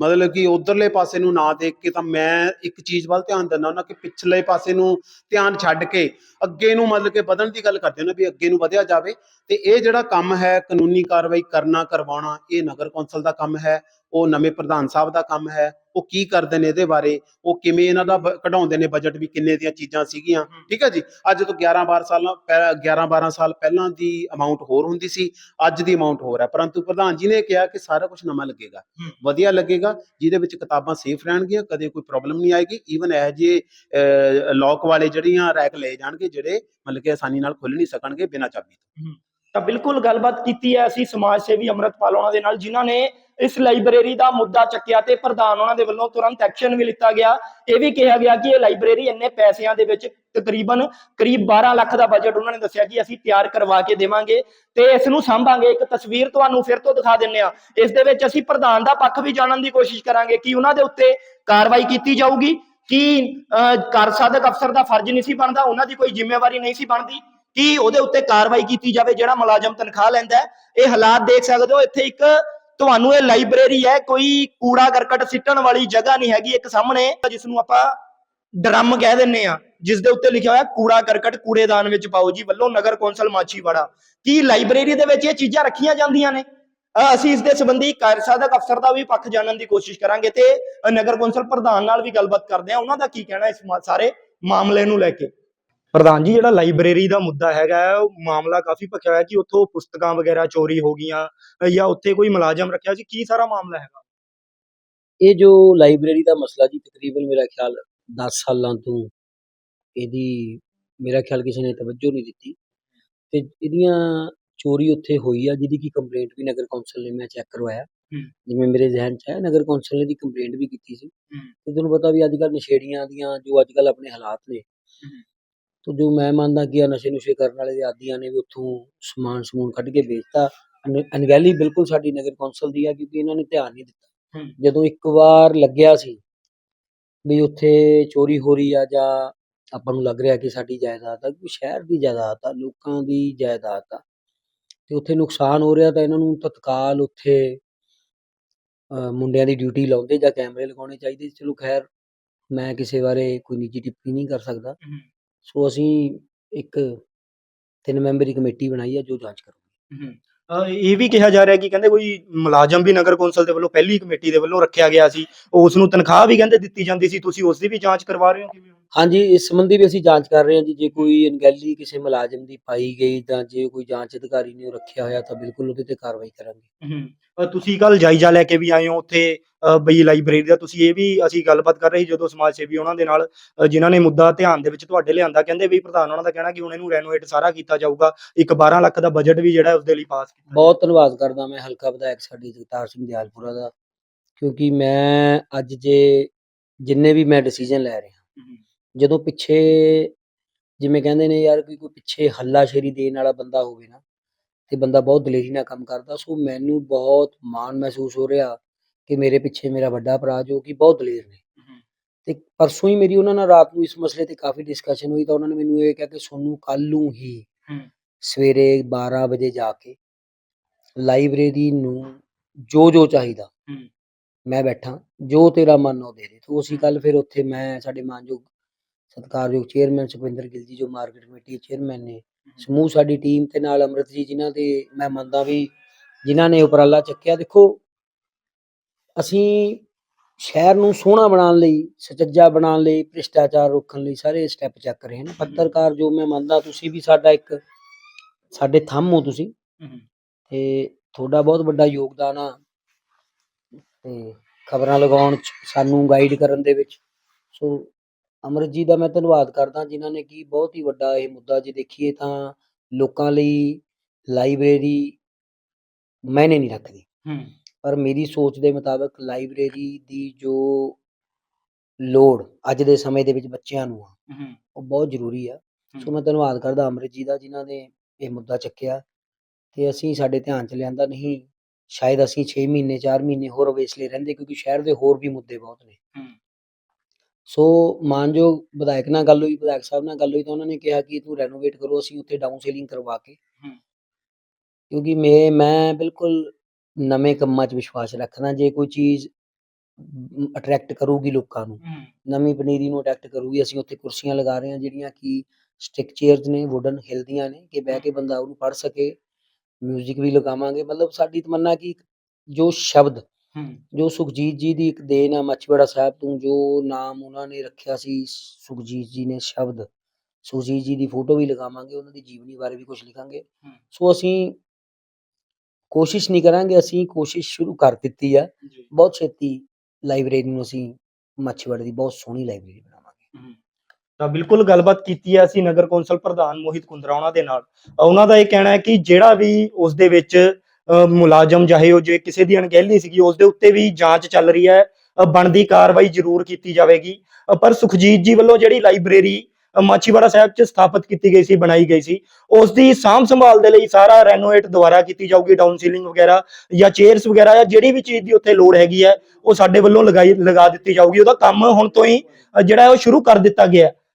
ਮਤਲਬ ਕਿ ਉਧਰਲੇ ਪਾਸੇ ਨੂੰ ਨਾ ਦੇਖ ਕੇ ਤਾਂ ਮੈਂ ਇੱਕ ਚੀਜ਼ ਵੱਲ ਧਿਆਨ ਦਿੰਦਾ ਉਹਨਾਂ ਕਿ ਪਿਛਲੇ ਪਾਸੇ ਨੂੰ ਧਿਆਨ ਛੱਡ ਕੇ ਅੱਗੇ ਨੂੰ ਮਤਲਬ ਕਿ ਵਧਣ ਦੀ ਗੱਲ ਕਰਦੇ ਨੇ ਵੀ ਅੱਗੇ ਨੂੰ ਵਧਿਆ ਜਾਵੇ। ਤੇ ਇਹ ਜਿਹੜਾ ਕੰਮ ਹੈ ਕਾਨੂੰਨੀ ਕਾਰਵਾਈ ਕਰਨਾ ਕਰਵਾਉਣਾ ਇਹ ਨਗਰ ਕੌਂਸਲ ਦਾ ਕੰਮ ਹੈ। ਉਹ ਨਵੇਂ ਪ੍ਰਧਾਨ ਸਾਹਿਬ ਦਾ ਕੰਮ ਹੈ ਉਹ ਕੀ ਕਰਦੇ ਨੇ ਇਹਦੇ ਬਾਰੇ ਉਹ ਕਿਵੇਂ ਇਹਨਾਂ ਦਾ ਕਢਾਉਂਦੇ ਨੇ ਬਜਟ ਵੀ ਕਿੰਨੇ ਦੀਆਂ ਚੀਜ਼ਾਂ ਸੀਗੀਆਂ ਠੀਕ ਹੈ ਜੀ? ਅੱਜ ਤੋਂ 11 12 ਸਾਲਾਂ 11 12 ਸਾਲ ਪਹਿਲਾਂ ਦੀ ਅਮਾਉਂਟ ਹੋਰ ਹੁੰਦੀ ਸੀ ਅੱਜ ਦੀ ਅਮਾਉਂਟ ਹੋਰ ਹੈ। ਪਰੰਤੂ ਪ੍ਰਧਾਨ ਜੀ ਨੇ ਕਿਹਾ ਕਿ ਸਾਰਾ ਕੁਝ ਨਵਾਂ ਲੱਗੇਗਾ। ਵਧੀਆ ਲੱਗੇਗਾ ਜਿਹਦੇ ਵਿੱਚ ਕਿਤਾਬਾਂ ਸੇਫ ਰਹਿਣਗੀਆਂ ਕਦੇ ਕੋਈ ਪ੍ਰੋਬਲਮ ਨਹੀਂ ਆਏਗੀ ਈਵਨ ਇਹ ਜੇ ਲੌਕ ਵਾਲੇ ਜਿਹੜੀਆਂ ਰੈਕ ਲਏ ਜਾਣਗੇ ਜਿਹੜੇ ਮਤਲਬ ਕਿ ਆਸਾਨੀ ਨਾਲ ਖੁੱਲ ਨਹੀਂ ਸਕਣਗੇ ਬਿਨਾਂ ਚਾਬੀ ਤੋਂ। ਤਾਂ ਬਿਲਕੁਲ ਗੱਲਬਾਤ ਕੀਤੀ ਹੈ ਅਸੀਂ ਸਮਾਜ ਸੇਵੀ ਅੰਮ੍ਰਿਤਪਾਲ ਉਹਨਾਂ ਦੇ ਨਾਲ ਜਿਨ੍ਹਾਂ ਨੇ ਇਸ ਲਾਇਬ੍ਰੇਰੀ ਦਾ ਮੁੱਦਾ ਚੱਕਿਆ ਤੇ ਪ੍ਰਧਾਨ ਉਹਨਾਂ ਦੇ ਵੱਲੋਂ ਤੁਰੰਤ ਐਕਸ਼ਨ ਵੀ ਲਿੱਤਾ ਗਿਆ। ਇਹ ਵੀ ਕਿਹਾ ਗਿਆ ਕਿ ਇਹ ਲਾਇਬ੍ਰੇਰੀ ਇੰਨੇ ਪੈਸਿਆਂ ਦੇ ਵਿੱਚ ਤਕਰੀਬਨ ਕਰੀਬ 12 ਲੱਖ ਦਾ ਬਜਟ ਉਹਨਾਂ ਨੇ ਦੱਸਿਆ ਕਿ ਅਸੀਂ ਤਿਆਰ ਕਰਵਾ ਕੇ ਦੇਵਾਂਗੇ ਤੇ ਇਸ ਨੂੰ ਸਾਂਭਾਂਗੇ। ਇੱਕ ਤਸਵੀਰ ਤੁਹਾਨੂੰ ਫਿਰ ਤੋਂ ਦਿਖਾ ਦਿੰਨੇ ਆ ਇਸ ਦੇ ਵਿੱਚ ਅਸੀਂ ਪ੍ਰਧਾਨ ਦਾ ਪੱਖ ਵੀ ਜਾਣਨ ਦੀ ਕੋਸ਼ਿਸ਼ ਕਰਾਂਗੇ ਕਿ ਉਹਨਾਂ ਦੇ ਉੱਤੇ ਕਾਰਵਾਈ ਕੀਤੀ ਜਾਊਗੀ। ਕਿ ਅਹ, ਕਾਰਜਸਾਧਕ ਅਫਸਰ ਦਾ ਫਰਜ਼ ਨਹੀਂ ਸੀ ਬਣਦਾ? ਉਹਨਾਂ ਦੀ ਕੋਈ ਜ਼ਿੰਮੇਵਾਰੀ ਨਹੀਂ ਸੀ ਬਣਦੀ। ਕਿ ਉਹਦੇ ਉੱਤੇ ਕਾਰਵਾਈ ਕੀਤੀ ਜਾਵੇ ਜਿਹੜਾ ਮੁਲਾਜ਼ਮ ਤਨਖਾਹ ਲੈਂਦਾ ਇਹ ਹਾਲਾਤ ਦੇਖ ਸਕਦੇ ਹੋ। ਇੱਥੇ ਇੱਕ ਤੁਹਾਨੂੰ ਇਹ ਲਾਇਬ੍ਰੇਰੀ ਹੈ, ਕੋਈ ਕੂੜਾ ਕਰਕਟ ਸਿੱਟਣ ਵਾਲੀ ਜਗ੍ਹਾ ਨਹੀਂ ਹੈਗੀ ਇੱਕ ਸਾਹਮਣੇ ਜਿਸ ਨੂੰ ਆਪਾਂ ਡਰਮ ਕਹਿ ਦਿੰਨੇ ਆ ਜਿਸ ਦੇ ਉੱਤੇ ਲਿਖਿਆ ਹੋਇਆ ਕੂੜਾ ਕਰਕਟ ਕੂੜੇਦਾਨ ਵਿੱਚ ਪਾਓ ਜੀ, ਵੱਲੋਂ ਨਗਰ ਕੌਂਸਲ ਮਾਛੀਵਾੜਾ। ਕੀ ਲਾਇਬ੍ਰੇਰੀ ਦੇ ਵਿੱਚ ਇਹ ਚੀਜ਼ਾਂ ਰੱਖੀਆਂ ਜਾਂਦੀਆਂ ਨੇ? ਅਸੀਂ ਇਸ ਦੇ ਸੰਬੰਧੀ ਕਾਰਜਸਾਧਕ ਅਫਸਰ ਦਾ ਵੀ ਪੱਖ ਜਾਣਨ ਦੀ ਕੋਸ਼ਿਸ਼ ਕਰਾਂਗੇ ਤੇ ਨਗਰ ਕੌਂਸਲ ਪ੍ਰਧਾਨ ਨਾਲ ਵੀ ਗੱਲਬਾਤ ਕਰਦੇ ਆ ਉਹਨਾਂ ਦਾ ਕੀ ਕਹਿਣਾ ਇਸ ਸਾਰੇ ਮਾਮਲੇ ਨੂੰ ਲੈ ਕੇ? ਪ੍ਰਧਾਨ ਜੀ ਜਿਹੜਾ ਲਾਇਬ੍ਰੇਰੀ ਦਾ ਮੁੱਦਾ ਹੈਗਾ ਉਹ ਮਾਮਲਾ ਕਾਫੀ ਭਖਿਆ ਹੋਇਆ ਕਿ ਉੱਥੋਂ ਪੁਸਤਕਾਂ ਵਗੈਰਾ ਚੋਰੀ ਹੋ ਗਈਆਂ ਜਾਂ ਉੱਥੇ ਕੋਈ ਮੁਲਾਜ਼ਮ ਰੱਖਿਆ ਸੀ ਕੀ ਸਾਰਾ ਮਾਮਲਾ ਹੈਗਾ? ਇਹ ਜੋ ਲਾਇਬ੍ਰੇਰੀ ਦਾ ਮਸਲਾ ਜੀ ਤਕਰੀਬਨ ਮੇਰਾ ਖਿਆਲ 10 ਸਾਲਾਂ ਤੋਂ ਇਹਦੀ ਮੇਰਾ ਖਿਆਲ ਕਿਸੇ ਨੇ ਤਵੱਜੋ ਨਹੀਂ ਦਿੱਤੀ। ਤੇ ਇਹਦੀਆਂ ਚੋਰੀ ਉੱਥੇ ਹੋਈ ਆ ਜਿਹਦੀ ਕੀ ਕੰਪਲੇਂਟ ਵੀ ਨਗਰ ਕੌਂਸਲ ਨੇ ਮੈਂ ਚੈੱਕ ਕਰਵਾਇਆ। ਜਿਵੇਂ ਮੇਰੇ ਜ਼ਿਹਨ 'ਚ ਹੈ ਨਗਰ ਕੌਂਸਲ ਨੇ ਦੀ ਕੰਪਲੇਂਟ ਵੀ ਕੀਤੀ ਸੀ। ਤੇ ਤੁਹਾਨੂੰ ਪਤਾ ਵੀ ਅੱਜ ਕੱਲ੍ਹ ਨਸ਼ੇੜੀਆਂ ਦੀਆਂ ਜੋ ਅੱਜ ਕੱਲ੍ਹ ਆਪਣੇ ਹਾਲਾਤ ਨੇ ਤੋ ਜੋ ਮੈਂ ਮੰਨਦਾ ਕਿ ਆ ਨਸ਼ੇ ਨੁਸ਼ੇ ਕਰਨ ਵਾਲੇ ਦੇ ਆਦੀਆਂ ਨੇ ਵੀ ਉੱਥੋਂ ਸਮਾਨ ਸਮੂਨ ਕੱਢ ਕੇ ਵੇਚਤਾ ਅਨ- ਅਣਗਹਿਲੀ ਬਿਲਕੁਲ ਸਾਡੀ ਨਗਰ ਕੌਂਸਲ ਦੀ ਆ ਕਿਉਂਕਿ ਇਹਨਾਂ ਨੇ ਧਿਆਨ ਨਹੀਂ ਦਿੱਤਾ ਹੂੰ। ਜਦੋਂ ਇੱਕ ਵਾਰ ਲੱਗਿਆ ਸੀ ਵੀ ਉੱਥੇ ਚੋਰੀ ਹੋ ਰਹੀ ਆ ਜਾਂ ਆਪਾਂ ਨੂੰ ਲੱਗ ਰਿਹਾ ਕਿ ਸਾਡੀ ਜਾਇਦਾਦ ਆ ਕਿ ਸ਼ਹਿਰ ਦੀ ਜਾਇਦਾਦ ਆ ਲੋਕਾਂ ਦੀ ਜਾਇਦਾਦ ਆ ਤੇ ਉੱਥੇ ਨੁਕਸਾਨ ਹੋ ਰਿਹਾ ਤਾਂ ਇਹਨਾਂ ਨੂੰ ਤਤਕਾਲ ਉੱਥੇ ਮੁੰਡਿਆਂ ਦੀ ਡਿਊਟੀ ਲਾਉਂਦੇ ਜਾਂ ਕੈਮਰੇ ਲਗਾਉਣੇ ਚਾਹੀਦੇ। ਚਲੋ ਖੈਰ ਮੈਂ ਕਿਸੇ ਬਾਰੇ ਕੋਈ ਨਿੱਜੀ ਟਿੱਪਣੀ ਨਹੀਂ ਕਰ ਸਕਦਾ ਹੂੰ। ਸੋ ਅਸੀਂ ਇੱਕ ਤਿੰਨ ਮੈਂਬਰੀ ਕਮੇਟੀ ਬਣਾਈ ਹੈ ਜੋ ਜਾਂਚ ਕਰੂਗੀ। ਅਹ ਇਹ ਵੀ ਕਿਹਾ ਜਾ ਰਿਹਾ ਕਿ ਕਹਿੰਦੇ ਕੋਈ ਮੁਲਾਜ਼ਮ ਵੀ ਨਗਰ ਕੌਂਸਲ ਦੇ ਵੱਲੋਂ, ਪਹਿਲੀ ਕਮੇਟੀ ਦੇ ਵੱਲੋਂ ਰੱਖਿਆ ਗਿਆ ਸੀ, ਉਸ ਨੂੰ ਤਨਖਾਹ ਵੀ ਕਹਿੰਦੇ ਦਿੱਤੀ ਜਾਂਦੀ ਸੀ, ਤੁਸੀਂ ਉਸ ਦੀ ਵੀ ਜਾਂਚ ਕਰਵਾ ਰਹੇ ਹੋ, ਕਿਵੇਂ? ਹਾਂਜੀ ਇਸ ਸੰਬੰਧੀ ਵੀ ਅਸੀਂ ਜਾਂਚ ਕਰ ਰਹੇ ਹਾਂ ਜੀ ਜੇ ਕੋਈ ਅਣਗਹਿਲੀ ਕਿਸੇ ਮੁਲਾਜ਼ਮ ਦੀ ਪਾਈ ਗਈ ਤਾਂ ਜੇ ਕੋਈ ਜਾਂਚ ਅਧਿਕਾਰੀ ਨੇ ਉਹ ਰੱਖਿਆ ਹੋਇਆ ਤਾਂ ਬਿਲਕੁਲ ਉਹਦੇ ਤੇ ਕਾਰਵਾਈ ਕਰਾਂਗੇ। ਅ, ਤੁਸੀਂ ਕੱਲ ਜਾਇਜ਼ਾ ਲੈ ਕੇ ਵੀ ਆਏ ਹੋ ਉੱਥੇ ਬਈ ਲਾਇਬ੍ਰੇਰੀ ਦਾ ਤੁਸੀਂ ਇਹ ਵੀ ਅਸੀਂ ਗੱਲਬਾਤ ਕਰ ਰਹੇ ਸੀ ਜਦੋਂ ਸਮਾਜ ਸੇਵੀ ਉਹਨਾਂ ਦੇ ਨਾਲ ਜਿਨ੍ਹਾਂ ਨੇ ਮੁੱਦਾ ਧਿਆਨ ਦੇ ਵਿੱਚ ਤੁਹਾਡੇ ਲਿਆਂਦਾ ਕਹਿੰਦੇ ਵੀ ਪ੍ਰਧਾਨ ਉਹਨਾਂ ਦਾ ਕਹਿਣਾ ਕਿ ਹੁਣ ਇਹਨੂੰ ਰੈਨੋਵੇਟ ਸਾਰਾ ਕੀਤਾ ਜਾਊਗਾ ਇੱਕ 12 ਲੱਖ ਦਾ ਬਜਟ ਵੀ ਜਿਹੜਾ ਉਸ ਦੇ ਲਈ ਪਾਸ ਕੀਤਾ ਬਹੁਤ ਧੰਨਵਾਦ ਕਰਦਾ ਮੈਂ ਹਲਕਾ ਵਿਧਾਇਕ ਸਾਡੇ ਜਗਤਾਰ ਸਿੰਘ ਦਿਆਲਪੁਰਾ ਦਾ ਕਿਉਂਕਿ ਮੈਂ ਅੱਜ ਜੇ ਜਿੰਨੇ ਵੀ ਮੈਂ ਡਿਸੀਜਨ ਲੈ ਰਿਹਾ ਜਦੋਂ ਪਿੱਛੇ ਜਿਵੇਂ ਕਹਿੰਦੇ ਨੇ ਯਾਰ ਕੋਈ ਕੋਈ ਪਿੱਛੇ ਹੱਲਾਸ਼ੇਰੀ ਦੇਣ ਵਾਲਾ ਬੰਦਾ ਹੋਵੇ ਨਾ ਤੇ ਬੰਦਾ ਬਹੁਤ ਦਲੇਰੀ ਨਾਲ ਕੰਮ ਕਰਦਾ ਸੋ ਮੈਨੂੰ ਬਹੁਤ ਮਾਣ ਮਹਿਸੂਸ ਹੋ ਰਿਹਾ ਕਿ ਮੇਰੇ ਪਿੱਛੇ ਮੇਰਾ ਵੱਡਾ ਭਰਾ ਜੋ ਕਿ ਬਹੁਤ ਦਲੇਰ ਨੇ ਤੇ ਪਰਸੋਂ ਹੀ ਮੇਰੀ ਉਹਨਾਂ ਨਾਲ ਰਾਤ ਨੂੰ ਇਸ ਮਸਲੇ ਤੇ ਕਾਫੀ ਡਿਸਕਸ਼ਨ ਹੋਈ ਤਾਂ ਉਹਨਾਂ ਨੇ ਮੈਨੂੰ ਇਹ ਕਿਹਾ ਕਿ ਸੋਨੂੰ ਕੱਲ ਨੂੰ ਹੀ। ਸਵੇਰੇ 12 ਵਜੇ ਜਾ ਕੇ ਲਾਇਬ੍ਰੇਰੀ ਨੂੰ ਜੋ ਜੋ ਚਾਹੀਦਾ। ਮੈਂ ਬੈਠਾ ਜੋ ਤੇਰਾ ਮਨ ਉਹ ਦੇ ਦੇ ਤੋ ਅਸੀਂ ਕੱਲ ਫਿਰ ਉੱਥੇ ਮੈਂ ਸਾਡੇ ਮਾਨਯੋਗ ਸਤਿਕਾਰਯੋਗ ਚੇਅਰਮੈਨ ਸੁਖਵਿੰਦਰ ਗਿੱਲ ਜੀ ਜੋ ਮਾਰਕੀਟ ਕਮੇਟੀ ਚੇਅਰਮੈਨ ਨੇ। ਸਮੂਹ ਸਾਡੀ ਟੀਮ ਤੇ ਨਾਲ ਅਮਰਤ ਜੀ ਜਿਨ੍ਹਾਂ ਦੇ ਮੈਂ ਮੰਨਦਾ ਵੀ ਜਿਨ੍ਹਾਂ ਨੇ ਉਪਰਾਲਾ ਚੱਕਿਆ। ਦੇਖੋ ਅਸੀਂ ਸ਼ਹਿਰ ਨੂੰ ਸੋਹਣਾ ਬਣਾਉਣ ਲਈ ਸੁਚੱਜਾ ਬਣਾਉਣ ਲਈ ਭ੍ਰਿਸ਼ਟਾਚਾਰ ਰੋਕਣ ਲਈ ਸਾਰੇ ਸਟੈਪ ਚੱਕ ਰਹੇ ਹਾਂ। ਪੱਤਰਕਾਰ ਜੋ ਮੈਂ ਮੰਨਦਾ ਤੁਸੀਂ ਵੀ ਸਾਡਾ ਇੱਕ ਸਾਡੇ ਥੰਮ ਹੋ ਤੁਸੀਂ। ਤੇ ਤੁਹਾਡਾ ਬਹੁਤ ਵੱਡਾ ਯੋਗਦਾਨ ਆ। ਤੇ ਖਬਰਾਂ ਲਗਾਉਣ ਚ ਸਾਨੂੰ ਗਾਈਡ ਕਰਨ ਦੇ ਵਿੱਚ। ਸੋ ਅਮਰਤ ਜੀ ਦਾ ਮੈਂ ਧੰਨਵਾਦ ਕਰਦਾ ਜਿਨ੍ਹਾਂ ਨੇ ਕੀ ਬਹੁਤ ਹੀ ਵੱਡਾ ਇਹ ਮੁੱਦਾ ਜੇ ਦੇਖੀਏ ਤਾਂ ਲੋਕਾਂ ਲਈ ਲਾਇਬ੍ਰੇਰੀ ਮੈਨੇ ਨਹੀਂ ਰੱਖਦੀ। ਹਮ, ਪਰ ਮੇਰੀ ਸੋਚ ਦੇ ਮੁਤਾਬਕ ਲਾਇਬ੍ਰੇਰੀ ਦੀ ਜੋ ਲੋੜ ਅੱਜ ਦੇ ਸਮੇਂ ਦੇ ਵਿੱਚ ਬੱਚਿਆਂ ਨੂੰ ਆ ਹਮ, ਉਹ ਬਹੁਤ ਜ਼ਰੂਰੀ ਆ। ਸੋ। ਮੈਂ ਧੰਨਵਾਦ ਕਰਦਾ ਅਮਰਿਤ ਜੀ ਦਾ ਜਿਨ੍ਹਾਂ ਨੇ ਇਹ ਮੁੱਦਾ ਚੱਕਿਆ ਤੇ ਅਸੀਂ ਸਾਡੇ ਧਿਆਨ ਚ ਲਿਆਂਦਾ ਨਹੀਂ ਸ਼ਾਇਦ ਅਸੀਂ 6 ਮਹੀਨੇ 4 ਮਹੀਨੇ ਹੋਰ ਵੇਸਲੇ ਰਹਿੰਦੇ ਕਿਉਂਕਿ ਸ਼ਹਿਰ ਦੇ ਹੋਰ ਵੀ ਮੁੱਦੇ ਬਹੁਤ ਨੇ। ਸੋ ਮਾਨਯੋਗ ਵਿਧਾਇਕ ਨਾਲ ਗੱਲ ਹੋਈ ਵਿਧਾਇਕ ਸਾਹਿਬ ਨਾਲ ਗੱਲ ਹੋਈ ਤਾਂ ਉਹਨਾਂ ਨੇ ਕਿਹਾ ਕਿ ਤੂੰ ਰੈਨੋਵੇਟ ਕਰੋ ਅਸੀਂ ਉੱਥੇ ਡਾਊਨ ਸੀਲਿੰਗ ਕਰਵਾ ਕੇ। ਕਿਉਂਕਿ ਮੈਂ ਮੈਂ ਬਿਲਕੁਲ ਨਵੇਂ ਕੰਮਾਂ 'ਚ ਵਿਸ਼ਵਾਸ ਰੱਖਦਾ ਜੇ ਕੋਈ ਚੀਜ਼ ਅਟਰੈਕਟ ਕਰੂਗੀ ਲੋਕਾਂ ਨੂੰ ਨਵੀਂ ਪਨੀਰੀ ਨੂੰ ਅਟਰੈਕਟ ਕਰੂਗੀ ਅਸੀਂ ਉੱਥੇ ਕੁਰਸੀਆਂ ਲਗਾ ਰਹੇ ਹਾਂ ਜਿਹੜੀਆਂ ਕਿ ਸਟਿਕ ਚੇਅਰਸ ਨੇ ਵੁਡਨ ਹਿਲਦੀਆਂ ਨੇ ਕਿ ਬਹਿ ਕੇ ਬੰਦਾ ਉਹਨੂੰ ਪੜ੍ਹ ਸਕੇ 뮤직 ਵੀ ਲਗਾਵਾਂਗੇ। ਮਤਲਬ ਸਾਡੀ ਤਮੰਨਾ ਕਿ ਜੋ ਸ਼ਬਦ ਹਮ, ਜੋ ਸੁਖਜੀਤ ਜੀ ਦੀ ਇੱਕ ਦੇਣ ਆ ਮੱਛੀਵਾੜਾ ਸਾਹਿਬ ਤੋਂ ਜੋ ਨਾਮ ਉਹਨਾਂ ਨੇ ਰੱਖਿਆ ਸੀ ਸੁਖਜੀਤ ਜੀ ਨੇ ਸ਼ਬਦ ਸੁਖਜੀਤ ਜੀ ਦੀ ਫੋਟੋ ਵੀ ਲਗਾਵਾਂਗੇ ਉਹਨਾਂ ਦੀ ਜੀਵਨੀ ਬਾਰੇ ਵੀ ਕੁਝ ਲਿਖਾਂਗੇ। ਸੋ ਅਸੀਂ ਕੋਸ਼ਿਸ਼ ਨਹੀਂ ਕਰਾਂਗੇ ਅਸੀਂ ਕੋਸ਼ਿਸ਼ ਸ਼ੁਰੂ ਕਰ ਦਿੱਤੀ ਆ। ਜੀ, ਬਹੁਤ ਛੇਤੀ ਲਾਇਬ੍ਰੇਰੀ ਨੂੰ ਅਸੀਂ ਮੱਛੀਵਾੜੇ ਦੀ ਬਹੁਤ ਸੋਹਣੀ ਲਾਇਬ੍ਰੇਰੀ ਬਣਾਵਾਂਗੇ। ਹਮ। ਤਾਂ ਬਿਲਕੁਲ ਗੱਲਬਾਤ ਕੀਤੀ ਹੈ ਅਸੀਂ ਨਗਰ ਕੌਂਸਲ ਪ੍ਰਧਾਨ ਮੋਹਿਤ ਕੁੰਦਰਾ ਉਹਨਾਂ ਦੇ ਨਾਲ। ਅ, ਉਹਨਾਂ ਦਾ ਇਹ ਕਹਿਣਾ ਹੈ ਕਿ ਜਿਹੜਾ ਵੀ ਉਸ ਦੇ ਵਿੱਚ ਮੁਲਾਜ਼ਮ ਚਾਹੇ ਉਹ ਜੇ ਕਿਸੇ ਦੀ ਅਣਗਹਿਲੀ ਸੀਗੀ ਉਸ ਦੇ ਉੱਤੇ ਵੀ ਜਾਂਚ ਚੱਲ ਰਹੀ ਹੈ ਬਣਦੀ ਕਾਰਵਾਈ ਜ਼ਰੂਰ ਕੀਤੀ ਜਾਵੇਗੀ। ਪਰ ਸੁਖਜੀਤ ਜੀ ਵੱਲੋਂ ਜਿਹੜੀ ਲਾਇਬ੍ਰੇਰੀ ਅ, ਮਾਛੀਵਾੜਾ ਸਾਹਿਬ 'ਚ ਸਥਾਪਿਤ ਕੀਤੀ ਗਈ ਸੀ ਬਣਾਈ ਗਈ ਸੀ ਉਸ ਦੀ ਸਾਂਭ ਸੰਭਾਲ ਦੇ ਲਈ ਸਾਰਾ ਰੈਨੋਵੇਟ ਦੁਬਾਰਾ ਕੀਤੀ ਜਾਊਗੀ ਡਾਊਨ ਸੀਲਿੰਗ ਵਗੈਰਾ ਜਾਂ ਚੇਅਰਸ ਵਗੈਰਾ ਜਾਂ ਜਿਹੜੀ ਵੀ ਚੀਜ਼ ਦੀ ਉੱਥੇ ਲੋੜ ਹੈਗੀ ਹੈ ਉਹ ਸਾਡੇ ਵੱਲੋਂ ਲਗਾਈ ਲਗਾ ਦਿੱਤੀ ਜਾਊਗੀ। ਉਹਦਾ ਕੰਮ ਹੁਣ ਤੋਂ ਹੀ ਜਿਹੜਾ ਉਹ ਸ਼ੁਰੂ ਕਰ ਦਿੱਤਾ ਗਿਆ